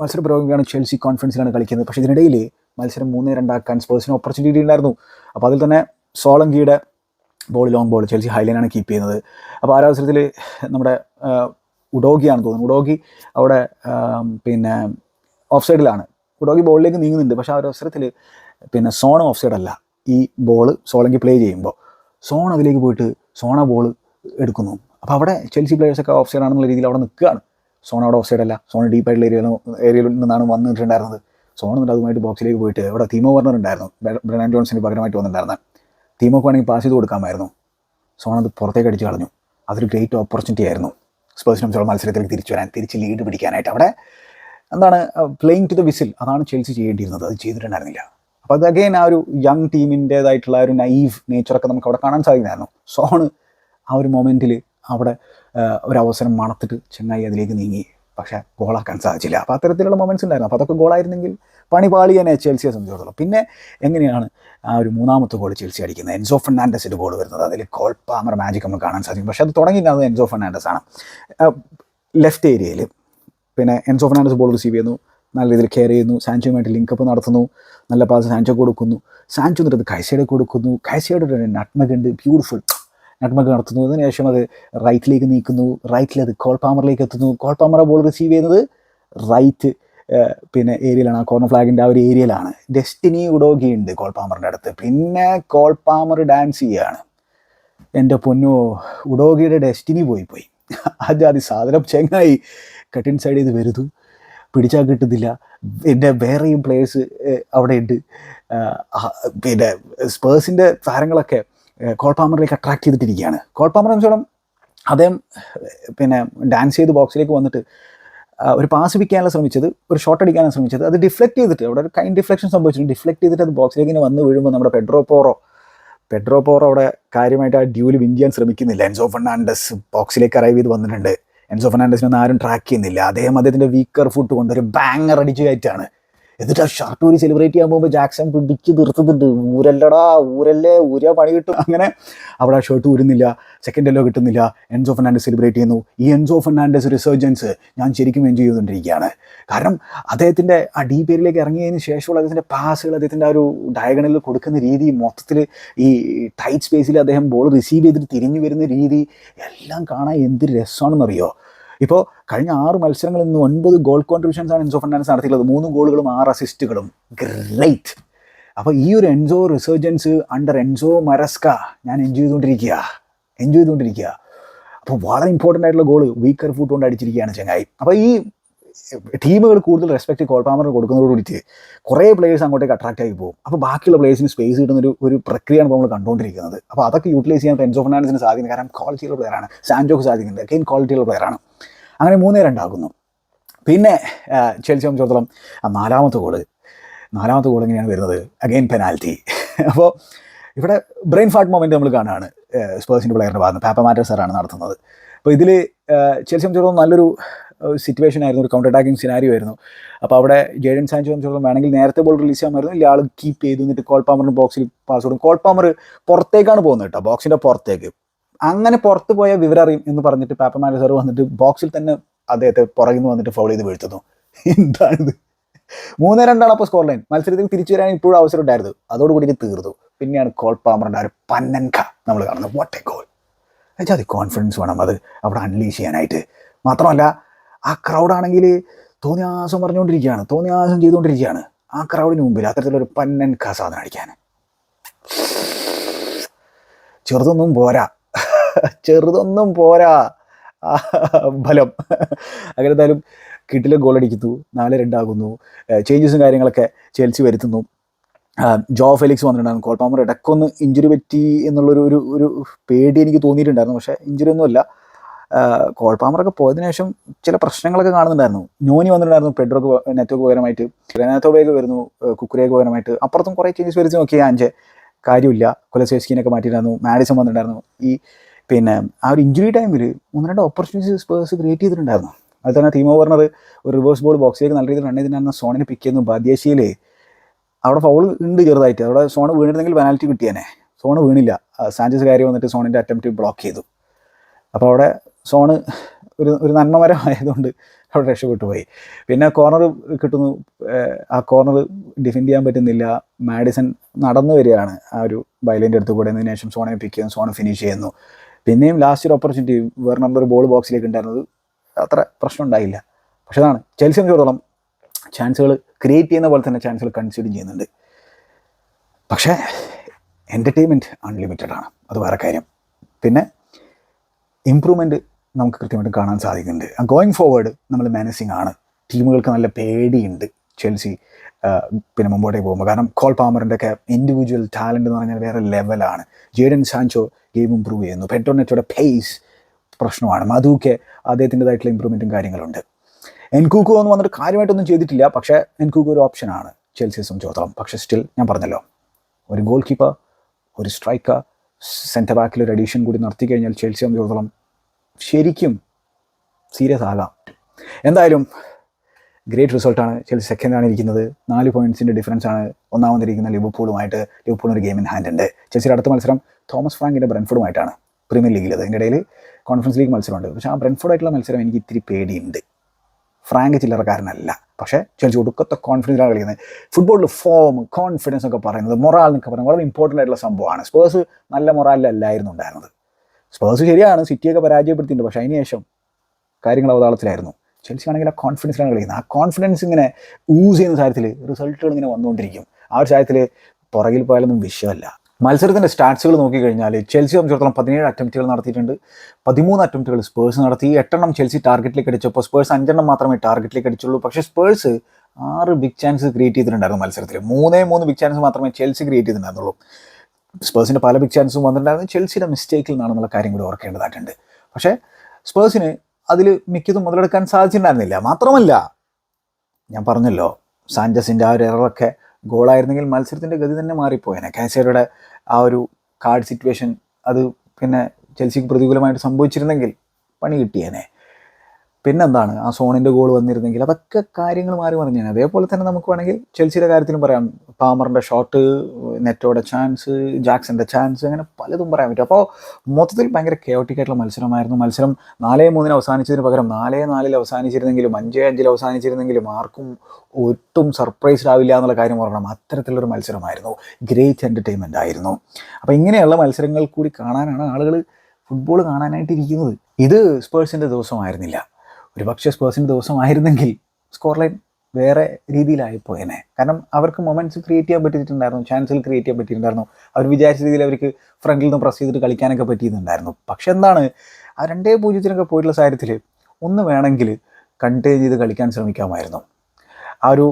മത്സര പുരോഗമിക്കുകയാണ് ചെൽസി കോൺഫിഡൻസിലാണ് കളിക്കുന്നത്. പക്ഷേ ഇതിനിടയിൽ മത്സരം മൂന്ന് രണ്ടാക്കാൻ സ്പേഴ്സിന് ഓപ്പർച്യൂണിറ്റി ഉണ്ടായിരുന്നു അപ്പോൾ അതിൽ തന്നെ സോളങ്കിയുടെ ബോൾ ലോങ് ബോൾ ചെൽസി ഹൈലൈനാണ് കീപ്പ് ചെയ്യുന്നത്. അപ്പോൾ ആ അവസരത്തിൽ നമ്മുടെ ഉഡോഗിയാണ് തോന്നുന്നത് ഉഡോഗി അവിടെ പിന്നെ ഓഫ് സൈഡിലാണ് ഉഡോഗി ബോളിലേക്ക് നീങ്ങുന്നുണ്ട്. പക്ഷേ ആ ഒരു അവസരത്തിൽ പിന്നെ സോണ് ഓഫ് സൈഡ് അല്ല. ഈ ബോൾ സോളങ്കി പ്ലേ ചെയ്യുമ്പോൾ സോൺ അതിലേക്ക് പോയിട്ട് സോണ ബോൾ എടുക്കുന്നു. അപ്പോൾ അവിടെ ചെൽസി പ്ലേയേഴ്സൊക്കെ ഓഫ് സൈഡ് ആണെന്നുള്ള രീതിയിൽ അവിടെ നിൽക്കുകയാണ്. സോൺ അവിടെ ഓഫ് സൈഡ് അല്ല. സോൺ ഡീപ്പായിട്ടുള്ള ഏരിയയിൽ ഏരിയയിൽ നിന്നാണ് വന്നിട്ടുണ്ടായിരുന്നത്. സോൺ എന്നിട്ട് അതുമായിട്ട് ബോക്സിലേക്ക് പോയിട്ട് അവിടെ തീമോ വർണർ ഉണ്ടായിരുന്നു. ബ്ര- ബ്രനാൻ ജോൺസിന് പകരമായിട്ട് വന്നിട്ടുണ്ടായിരുന്നത്. തീമോക്ക് വേണമെങ്കിൽ പാസ് ചെയ്ത് കൊടുക്കാമായിരുന്നു. സോൺ അത് പുറത്തേക്ക് അടിച്ച് കളഞ്ഞു. അതൊരു ഗ്രേറ്റ് ഓപ്പർച്യൂണിറ്റി ആയിരുന്നു. സ്പേഴ്സിനും സംബന്ധിച്ചോളം മത്സരത്തിലേക്ക് തിരിച്ചു വരാൻ തിരിച്ച് ലീഡ് പിടിക്കാനായിട്ട്. അവിടെ എന്താണ് പ്ലേയിങ് ടു ദ വിസിൽ അതാണ് ചെൽസി ചെയ്യേണ്ടിയിരുന്നത്. അത് ചെയ്തിട്ടുണ്ടായിരുന്നില്ല. അപ്പോൾ അത് അഗെയിൻ ആ ഒരു യങ് ടീമിന്റെതായിട്ടുള്ള ഒരു നൈവ് നേച്ചറൊക്കെ നമുക്ക് അവിടെ കാണാൻ സാധിക്കുമായിരുന്നു സോണ് ആ ഒരു മൊമെന്റിൽ അവിടെ ഒരു അവസരം മണത്തിട്ട് ചെങ്ങായി അതിലേക്ക് നീങ്ങി. പക്ഷേ ഗോളാക്കാൻ സാധിച്ചില്ല. അപ്പോൾ അത്തരത്തിലുള്ള മൊമെന്റ്സ് ഉണ്ടായിരുന്നു. അപ്പോൾ അതൊക്കെ ഗോളായിരുന്നെങ്കിൽ പണി പാളി തന്നെ ചെൽസിയെ സംബന്ധിച്ചിടത്തോളം. പിന്നെ എങ്ങനെയാണ് ആ ഒരു മൂന്നാമത്തെ ഗോൾ ചെൽസി അടിക്കുന്നത്? എൻസോ ഫെർണാൻഡസിന്റെ ഗോൾ വരുന്നത്. അതിൽ കോൾ പാമർ മാജിക് നമുക്ക് കാണാൻ സാധിക്കും. പക്ഷെ അത് തുടങ്ങിയിരുന്നത് എൻസോ ഫെർണാൻഡസ് ആണ്. ലെഫ്റ്റ് ഏരിയയിൽ പിന്നെ എൻസോ ഫെർണാൻഡസ് ബോൾ റിസീവ് ചെയ്യുന്നു. നല്ല രീതിയിൽ കെയർ ചെയ്യുന്നു. സാൻചോയുമായിട്ട് ലിങ്കപ്പ് നടത്തുന്നു. നല്ല പാസ് സാൻചോ കൊടുക്കുന്നു. സാൻചോ എന്നിട്ട് അത് കൊടുക്കുന്നു. കൈസയുടെ ഒരു നട്മഗ് ഉണ്ട് ബ്യൂട്ടിഫുൾ നട്മക് നടത്തുന്നു അതിനുശേഷം അത് റൈറ്റിലേക്ക് നീക്കുന്നു. റൈറ്റിൽ അത് കോൾ പാമറിലേക്ക് എത്തുന്നു. കോൾ പാമറ ബോൾ റിസീവ് ചെയ്യുന്നത് റൈറ്റ് പിന്നെ ഏരിയയിലാണ് ആ കോർണർ ഫ്ലാഗിന്റെ ആ ഒരു ഏരിയയിലാണ് ഡെസ്റ്റിനി ഉഡോഗി ഉണ്ട് കോൾ പാമറിന്റെ അടുത്ത്. പിന്നെ കോൾ പാമർ ഡാൻസ് ചെയ്യുകയാണ് എന്റെ പൊന്നു ഉഡോഗിയുടെ ഡെസ്റ്റിനി പോയി പോയി. അത് അത് സാധനം ചെങ്ങായി കട്ടിൻ സൈഡ് ചെയ്ത് വരുതു. പിടിച്ചാൽ കിട്ടുന്നില്ല. പിന്നെ വേറെയും പ്ലേയേഴ്സ് അവിടെ ഉണ്ട് ആ, ആ, പിന്നെ സ്പേഴ്സിന്റെ താരങ്ങളൊക്കെ കോൾപാമറിലേക്ക് അട്രാക്ട് ചെയ്തിട്ടിരിക്കുകയാണ്. കോൾപാമർ സംബന്ധിച്ചോളം അദ്ദേഹം പിന്നെ ഡാൻസ് ചെയ്ത് ബോക്സിലേക്ക് വന്നിട്ട് ഒരു പാസ് പിടിക്കാനുള്ള ശ്രമിച്ചത് ഒരു ഷോട്ട് അടിക്കാനാണ് ശ്രമിച്ചത്. അത് ഡിഫ്ലക്ട് ചെയ്തിട്ട് അവിടെ ഒരു കൈൻഡ് ഡിഫ്ലക്ഷൻ സംഭവിച്ചിട്ടുണ്ട്. ഡിഫ്ലക്ട് ചെയ്തിട്ട് അത് ബോക്സിലേക്ക് വന്ന് വീഴുമ്പോൾ നമ്മുടെ പെഡ്രോ പോറോ പെഡ്രോ പോറോ അവിടെ കാര്യമായിട്ട് ആ ഡ്യൂൽ വിൻ ചെയ്യാൻ ശ്രമിക്കുന്നില്ല. എൻസോ ഫെർണാണ്ടസ് ബോക്സിലേക്ക് അറൈവ് ചെയ്ത് വന്നിട്ടുണ്ട്. എൻസോ ഫെർണാണ്ടസിനൊന്നും ആരും ട്രാക്ക് ചെയ്യുന്നില്ല. അദ്ദേഹം അദ്ദേഹത്തിന്റെ വീക്കർ ഫുട്ട് കൊണ്ട് ഒരു ബാങ്ങർ അടിച്ചു കയറ്റാണ്. എന്നിട്ട് ആ ഷർട്ട് ഊരി സെലിബ്രേറ്റ് ചെയ്യാൻ പോകുമ്പോൾ ജാക്സൺ പിടിച്ച് നിർത്തുന്നുണ്ട്. ഊരല്ലടാ ഊരല്ലേ ഊര പണി കിട്ടും. അങ്ങനെ അവിടെ ആ ഷർട്ട് ഊരുന്നില്ല സെക്കൻഡ് എല്ലോ കിട്ടുന്നില്ല. എൻസോ ഫെർണാണ്ടസ് സെലിബ്രേറ്റ് ചെയ്യുന്നു. ഈ എൻസോ ഫെർണാണ്ടസ് റിസർജൻസ് ഞാൻ ശരിക്കും എൻജോയ് ചെയ്തുകൊണ്ടിരിക്കുകയാണ്. കാരണം അദ്ദേഹത്തിന്റെ ആ ഡി പേരിലേക്ക് ഇറങ്ങിയതിന് ശേഷമുള്ള അദ്ദേഹത്തിന്റെ പാസുകൾ അദ്ദേഹത്തിന്റെ ആ ഒരു ഡയഗണലിൽ കൊടുക്കുന്ന രീതി മൊത്തത്തിൽ ഈ ടൈറ്റ് സ്പേസിൽ അദ്ദേഹം ബോൾ റിസീവ് ചെയ്തിട്ട് തിരിഞ്ഞു വരുന്ന രീതി എല്ലാം കാണാൻ എന്ത് രസമാണെന്നറിയോ? ഇപ്പോൾ കഴിഞ്ഞ ആറ് മത്സരങ്ങളിൽ നിന്ന് ഒൻപത് ഗോൾ കോൺട്രിബ്യൂഷൻസ് ആണ് എൻസോ ഫെർണാൻഡസ് നടത്തിയിട്ടുള്ളത്. മൂന്ന് ഗോളുകളും ആറ് അസിസ്റ്റുകളും ഗ്രേറ്റ് അപ്പോൾ ഈ ഒരു Enzo resurgence under Enzo Maresca ഞാൻ എൻജോയ് ചെയ്തുകൊണ്ടിരിക്കുക. എൻജോയ് ചെയ്തുകൊണ്ടിരിക്കുക. അപ്പോൾ വളരെ ഇമ്പോർട്ടന്റ് ആയിട്ടുള്ള ഗോൾ വീക്കർ ഫുട്ട് കൊണ്ട് അടിച്ചിരിക്കുകയാണ് ചങ്ങായി. അപ്പോൾ ഈ ടീമുകൾ കൂടുതൽ റെസ്പെക്ട് കോൾപാമറിന് കൊടുക്കുന്നതോടുകൂടിയിട്ട് കുറേ പ്ലേയേഴ്സ് അങ്ങോട്ടേക്ക് അട്രാക്റ്റ് ആയി പോകും. അപ്പോൾ ബാക്കിയുള്ള പ്ലേയേഴ്സിന് സ്പേസ് കിട്ടുന്ന ഒരു ഒരു പ്രക്രിയയാണ് ഇപ്പോൾ നമ്മൾ കണ്ടുകൊണ്ടിരിക്കുന്നത്. അപ്പോൾ അതൊക്കെ യൂട്ടിലൈസ് ചെയ്യാൻ എൻസോ ഫെർണാൻഡസിന് സാധിക്കുന്ന കാരണം ക്വാളിറ്റിയുള്ള പ്ലെയറാണ് സാൻജോക്ക് സാധിക്കുന്നുണ്ട്. കെയിൻ ക്വാളിറ്റിയുള്ള പ്ലെയറാണ് അങ്ങനെ മൂന്നേ രണ്ടാകുന്നു. പിന്നെ ആ, ചെൽസി സംബന്ധിച്ചിടത്തോളം നാലാമത്തെ ഗോൾ. നാലാമത്തെ ഗോൾ എങ്ങനെയാണ് വരുന്നത്? അഗെയിൻ പെനാൽറ്റി അപ്പോൾ ഇവിടെ ബ്രെയിൻ ഫാട്ട് മൊമെന്റ് നമ്മൾ കാണുകയാണ് സ്പേഴ്സിന്റെ പ്ലെയറിന്റെ ഭാഗത്ത് പാപ്പ മാറ്റർ സാറാണ് നടത്തുന്നത്. അപ്പോൾ ഇതിൽ ചെൽസി സംബന്ധിച്ചിടത്തോളം നല്ലൊരു സിറ്റുവേഷൻ ആയിരുന്നു ഒരു കൗണ്ടർ അറ്റാക്കിംഗ് സിനാരിയോ ആയിരുന്നു. അപ്പോൾ അവിടെ ജേഡൻ സാൻചോ സംബന്ധിച്ചിടത്തോളം വേണമെങ്കിൽ നേരത്തെ ബോൾ റിലീസ് ചെയ്യാമായിരുന്നു ഇല്ല ആൾ കീപ്പ് ചെയ്തു എന്നിട്ട് കോൾ കോൾപാമറിന് ബോക്സിൽ പാസ് കൊടുക്കും. കോൾ പാമർ പുറത്തേക്കാണ് പോകുന്നത് കേട്ടോ ബോക്സിന്റെ പുറത്തേക്ക്. അങ്ങനെ പുറത്തു പോയ വിവരം അറിയും എന്ന് പറഞ്ഞിട്ട് പാപ്പ മാറ്റർ സാർ വന്നിട്ട് ബോക്സിൽ തന്നെ അദ്ദേഹത്തെ പുറകിൽ നിന്ന് വന്നിട്ട് ഫൗൾ ചെയ്ത് വീഴ്ത്തുന്നു. എന്താണിത്? മൂന്ന് രണ്ടാണ് അപ്പോൾ സ്കോർ ലൈൻ മത്സരത്തിൽ തിരിച്ചു വരാൻ ഇപ്പോഴും അവസരം ഉണ്ടായിരുന്നു. അതോടുകൂടി ഇത് തീർന്നു. പിന്നെയാണ് കോൾ പാമറിന്റെ ഒരു പന്നൻഖ നമ്മൾ കാണുന്നത്. വാട്ട് എ ഗോൾ അത് കോൺഫിഡൻസ് വേണം. അത് അവിടെ അൺലീഷ് ചെയ്യാനായിട്ട്. മാത്രമല്ല ആ ക്രൗഡാണെങ്കിൽ തോന്നിയാസം പറഞ്ഞുകൊണ്ടിരിക്കുകയാണ്. തോന്നിയാസം ചെയ്തുകൊണ്ടിരിക്കുകയാണ്. ആ ക്രൗഡിന് മുമ്പിൽ അത്തരത്തിലൊരു പന്നൻ സാധനം അടിക്കാൻ. ചെറുതൊന്നും പോരാ. ചെറുതൊന്നും പോരാ. ബലം അങ്ങനെ എന്തായാലും കിട്ടിലെ ഗോൾ അടിക്കുന്നു. നാല് രണ്ടാകുന്നു. ചേഞ്ചസും കാര്യങ്ങളൊക്കെ ചെൽസി വരുത്തുന്നു. ജോ ഫെലിക്സ് വന്നിട്ടുണ്ടായിരുന്നു. കോൾപാമർ ഇടക്കൊന്ന് ഇഞ്ചുറി പറ്റി എന്നുള്ളൊരു ഒരു ഒരു പേടി എനിക്ക് തോന്നിയിട്ടുണ്ടായിരുന്നു. പക്ഷേ ഇഞ്ചുറി ഒന്നുമല്ല കോൾപാമറൊക്കെ പോയതിനു ശേഷം ചില പ്രശ്നങ്ങളൊക്കെ കാണുന്നുണ്ടായിരുന്നു. നോനി വന്നിട്ടുണ്ടായിരുന്നു. പെഡ്രോക്ക് നെറ്റോക്ക് പകരമായിട്ട്. നെറ്റോബേക്ക് വരുന്നു. കുക്കുരേക്ക് പകരമായിട്ട്. അപ്പുറത്തും കുറേ ചേഞ്ചസ് വരുത്തി നോക്കി അഞ്ച്. കാര്യമില്ല. കൊലസേസ്കിനൊക്കെ മാറ്റിയിട്ടുണ്ടായിരുന്നു മാഡിസൺ വന്നിട്ടുണ്ടായിരുന്നു. ഈ പിന്നെ ആ ഒരു ഇഞ്ചുറി ടൈമിൽ ഒന്ന് രണ്ട് ഓപ്പർച്യൂണിറ്റീസ് സ്പേഴ്സ് ക്രിയേറ്റ് ചെയ്തിട്ടുണ്ടായിരുന്നു. അത് തന്നെ ടീം ഓവർണർ ഒരു റിവേഴ്സ് ബോൾ ബോക്സിലേക്ക് നല്ല രീതിയിൽ റൺ ചെയ്തിട്ടുണ്ടായിരുന്ന. സോണിനെ പിക്ക് ചെയ്യുന്നു. ബാദ്യേശിയിൽ അവിടെ ഫൗൾ ഉണ്ട് ചെറുതായിട്ട്. അവിടെ സോൺ വീണിരുന്നെങ്കിൽ പെനാൽറ്റി കിട്ടിയേനെ. സോണ് വീണില്ല. സാഞ്ചസ് കയറി വന്നിട്ട് സോണിന്റെ അറ്റംപ്റ്റ് ബ്ലോക്ക് ചെയ്തു. അപ്പോൾ അവിടെ സോണ് ഒരു ഒരു നന്മമരമായതുകൊണ്ട് അവിടെ രക്ഷപ്പെട്ടു പോയി. പിന്നെ കോർണർ കിട്ടുന്നു. ആ കോർണർ ഡിഫെൻഡ് ചെയ്യാൻ പറ്റുന്നില്ല. മാഡിസൺ നടന്നു വരികയാണ് ആ ഒരു ബൈലിന്റെ അടുത്ത് കൂടെ. ശേഷം സോണെ പിക്ക് ചെയ്യുന്നു. സോൺ ഫിനിഷ് ചെയ്യുന്നു. പിന്നെയും ലാസ്റ്റ് ഒരു ഓപ്പർച്യൂണിറ്റി വേറെ ഒരു ബോൾ ബോക്സിലേക്ക് ഉണ്ടായിരുന്നത്. അത്ര പ്രശ്നം ഉണ്ടായില്ല. പക്ഷെ അതാണ് ചെൽസി സംബന്ധിച്ചിടത്തോളം ചാൻസുകൾ ക്രിയേറ്റ് ചെയ്യുന്ന പോലെ തന്നെ ചാൻസുകൾ കൺസിഡർ ചെയ്യുന്നുണ്ട്. പക്ഷേ എന്റർടൈൻമെന്റ് അൺലിമിറ്റഡ് ആണ്. അത് വേറെ കാര്യം. പിന്നെ ഇമ്പ്രൂവ്മെന്റ് നമുക്ക് കൃത്യമായിട്ട് കാണാൻ സാധിക്കുന്നുണ്ട്. ഗോയിങ് ഫോർവേഡ് നമ്മൾ മാനസിങ് ആണ്. ടീമുകൾക്ക് നല്ല പേടിയുണ്ട്. ചെൽസി പിന്നെ മുമ്പോട്ടേക്ക് പോകുമ്പോൾ. കാരണം കോൾ പാമറിന്റെ ഒക്കെ ഇൻഡിവിജ്വൽ ടാലന്റ് എന്ന് പറഞ്ഞാൽ വേറെ ലെവലാണ് ജേഡൻ സാൻചോ ഗെയിം ഇമ്പ്രൂവ് ചെയ്യുന്നു. പെട്രോനെറ്റോടെ പേസ് പ്രശ്നമാണ്. മധുക്കെ അദ്ദേഹത്തിന്റെതായിട്ടുള്ള ഇമ്പ്രൂവ്മെന്റും കാര്യങ്ങളുണ്ട്. എൻകൂക്കോ എന്ന് വന്നിട്ട് കാര്യമായിട്ടൊന്നും ചെയ്തിട്ടില്ല. പക്ഷേ എൻകൂക്കോ ഒരു ഓപ്ഷനാണ് ചെൽസിയെ സംബന്ധിച്ചിടത്തോളം പക്ഷേ സ്റ്റിൽ ഞാൻ പറഞ്ഞല്ലോ ഒരു ഗോൾ കീപ്പർ ഒരു സ്ട്രൈക്കർ സെന്റർ ബാക്കിൽ ഒരു അഡീഷൻ കൂടി നടത്തി കഴിഞ്ഞാൽ ചെൽസിയെ സംബന്ധിച്ചിടത്തോളം ശരിക്കും സീരിയസ് ആകാം. എന്തായാലും ഗ്രേറ്റ് റിസൾട്ടാണ് ചെൽസി സെക്കൻഡാണ് ഇരിക്കുന്നത്. നാല് പോയിന്റ്സിന്റെ ഡിഫറൻസ് ആണ്. ഒന്നാമതിരിക്കുന്ന ലിവർപൂളുമായിട്ട് ലിവർപൂളിന് ഒരു ഗെയിം ഇൻ ഹാൻഡ് ഉണ്ട്. ചെൽസിയുടെ അടുത്ത മത്സരം തോമസ് ഫ്രാങ്കിന്റെ ബ്രെൻഫോർഡുമായിട്ടാണ്. പ്രീമിയർ ലീഗിൽ അതിന്റെ ഇടയിൽ കോൺഫറൻസ് ലീഗ് മത്സരമുണ്ട്. പക്ഷെ ആ ബ്രെൻഫോർഡായിട്ടുള്ള മത്സരം എനിക്ക് ഇത്തിരി പേടിയുണ്ട്. ഫ്രാങ്ക് ചില്ലറക്കാരനല്ല. പക്ഷേ ചെൽസി ഒടുക്കത്തെ കോൺഫിഡൻസിലാണ് കളിക്കുന്നത്. ഫുട്ബോളിൽ ഫോം കോൺഫിഡൻസ് ഒക്കെ പറയുന്നത് മൊറാൽ എന്നൊക്കെ പറയുന്നത് വളരെ ഇമ്പോർട്ടന്റ് ആയിട്ടുള്ള സംഭവമാണ്. സ്പേഴ്സ് നല്ല മൊറാലിലല്ലായിരുന്നു ഉണ്ടായിരുന്നത്. സ്പേഴ്സ് ശരിയാണ് സിറ്റിയൊക്കെ പരാജയപ്പെടുത്തിയിട്ടുണ്ട്. പക്ഷേ അതിനുശേഷം കാര്യങ്ങൾ അവതാളത്തിലായിരുന്നു. ചെൽസി ആണെങ്കിൽ ആ കോൺഫിഡൻസിലാണ് കളിക്കുന്നത്. ആ കോൺഫിഡൻസ് ഇങ്ങനെ യൂസ് ചെയ്യുന്ന കാര്യത്തിൽ റിസൾട്ടുകൾ ഇങ്ങനെ വന്നുകൊണ്ടിരിക്കും. ആ ഒരു സാഹചര്യത്തിൽ പുറകിൽ പോയാലൊന്നും വിഷയമല്ല. മത്സരത്തിന്റെ സ്റ്റാറ്റ്സുകൾ നോക്കിക്കഴിഞ്ഞാൽ ചെൽസി സംബന്ധിച്ചിടത്തോളം പതിനേഴ് അറ്റംപ്റ്റുകൾ നടത്തിയിട്ടുണ്ട്. പതിമൂന്ന് അറ്റംപ്റ്റുകൾ സ്പേഴ്സ് നടത്തി. എട്ടെണ്ണം ചെൽസി ടാർഗറ്റിലേക്ക് അടിച്ചപ്പോൾ സ്പേഴ്സ് അഞ്ചെണ്ണം മാത്രമേ ടാർഗറ്റിലേക്ക് അടിച്ചുള്ളൂ. പക്ഷേ സ്പേഴ്സ് ആറ് ബിഗ് ചാൻസ് ക്രിയേറ്റ് ചെയ്തിട്ടുണ്ടായിരുന്നു മത്സരത്തിൽ മൂന്നേ മൂന്ന് ബിഗ് ചാൻസ് മാത്രമേ ചെൽസി ക്രിയേറ്റ് ചെയ്തിട്ടുണ്ടായിരുന്നുള്ളൂ. സ്പേഴ്സിന്റെ പല ബിഗ് ചാൻസും വന്നിട്ടുണ്ടായിരുന്നു. ചെൽസിയുടെ മിസ്റ്റേക്കിൽ നിന്നാണെന്നുള്ള കാര്യം കൂടി ഓർക്കേണ്ടതായിട്ടുണ്ട്. പക്ഷേ സ്പേഴ്സിന് അതിൽ മിക്കതും മുതലെടുക്കാൻ സാധിച്ചിട്ടുണ്ടായിരുന്നില്ല. മാത്രമല്ല ഞാൻ പറഞ്ഞല്ലോ സാഞ്ചസിന്റെ ആ ഒരു എററൊക്കെ ഗോളായിരുന്നെങ്കിൽ മത്സരത്തിന്റെ ഗതി തന്നെ മാറിപ്പോയേനെ. കാസേരയുടെ ആ ഒരു കാർഡ് സിറ്റുവേഷൻ അത് പിന്നെ ചെൽസിക്ക് പ്രതികൂലമായിട്ട് സംഭവിച്ചിരുന്നെങ്കിൽ പണി കിട്ടിയേനെ. പിന്നെന്താണ്? ആ സോണിന്റെ ഗോൾ വന്നിരുന്നെങ്കിൽ അതൊക്കെ കാര്യങ്ങൾ മാറി മറിഞ്ഞാണ് അതേപോലെ തന്നെ നമുക്ക് വേണമെങ്കിൽ ചെൽസിയുടെ കാര്യത്തിലും പറയാം. പാമറിന്റെ ഷോട്ട് നെറ്റോയുടെ ചാൻസ് ജാക്സന്റെ ചാൻസ് അങ്ങനെ പലതും പറയാൻ പറ്റും. അപ്പോൾ മൊത്തത്തിൽ ഭയങ്കര കേട്ടിക്കായിട്ടുള്ള മത്സരമായിരുന്നു. മത്സരം നാലേ മൂന്നിന് അവസാനിച്ചതിന് പകരം നാലേ നാലിൽ അവസാനിച്ചിരുന്നെങ്കിലും അഞ്ചേ അഞ്ചിൽ അവസാനിച്ചിരുന്നെങ്കിലും ആർക്കും ഒട്ടും സർപ്രൈസ്ഡ് ആവില്ല എന്നുള്ള കാര്യം പറയണം അത്തരത്തിലുള്ളൊരു മത്സരമായിരുന്നു. ഗ്രേറ്റ് എന്റർടൈൻമെന്റ് ആയിരുന്നു. അപ്പോൾ ഇങ്ങനെയുള്ള മത്സരങ്ങൾ കൂടി കാണാനാണ് ആളുകൾ ഫുട്ബോൾ കാണാനായിട്ട് ഇരിക്കുന്നത്. ഇത് സ്പേഴ്സിന്റെ ദിവസമായിരുന്നില്ല. ഒരു പക്ഷേ സ്പേഴ്സിന്റെ ദിവസമായിരുന്നെങ്കിൽ സ്കോർ ലൈൻ വേറെ രീതിയിലായിപ്പോയേനെ കാരണം അവർക്ക് മൊമെന്റ്സ് ക്രിയേറ്റ് ചെയ്യാൻ പറ്റിയിട്ടുണ്ടായിരുന്നു ചാൻസിൽ ക്രിയേറ്റ് ചെയ്യാൻ പറ്റിയിട്ടുണ്ടായിരുന്നു. അവർ വിചാരിച്ച രീതിയിൽ അവർക്ക് ഫ്രണ്ടിൽ നിന്ന് പ്രസ് ചെയ്തിട്ട് കളിക്കാനൊക്കെ പറ്റിയിട്ടുണ്ടായിരുന്നു. പക്ഷെ എന്താണ് ആ രണ്ടേ പൂജ്യത്തിനൊക്കെ പോയിട്ടുള്ള സാഹചര്യത്തിൽ ഒന്ന് വേണമെങ്കിൽ കണ്ടെയ്ൻ ചെയ്ത് കളിക്കാൻ ശ്രമിക്കാമായിരുന്നു. ആ ഒരു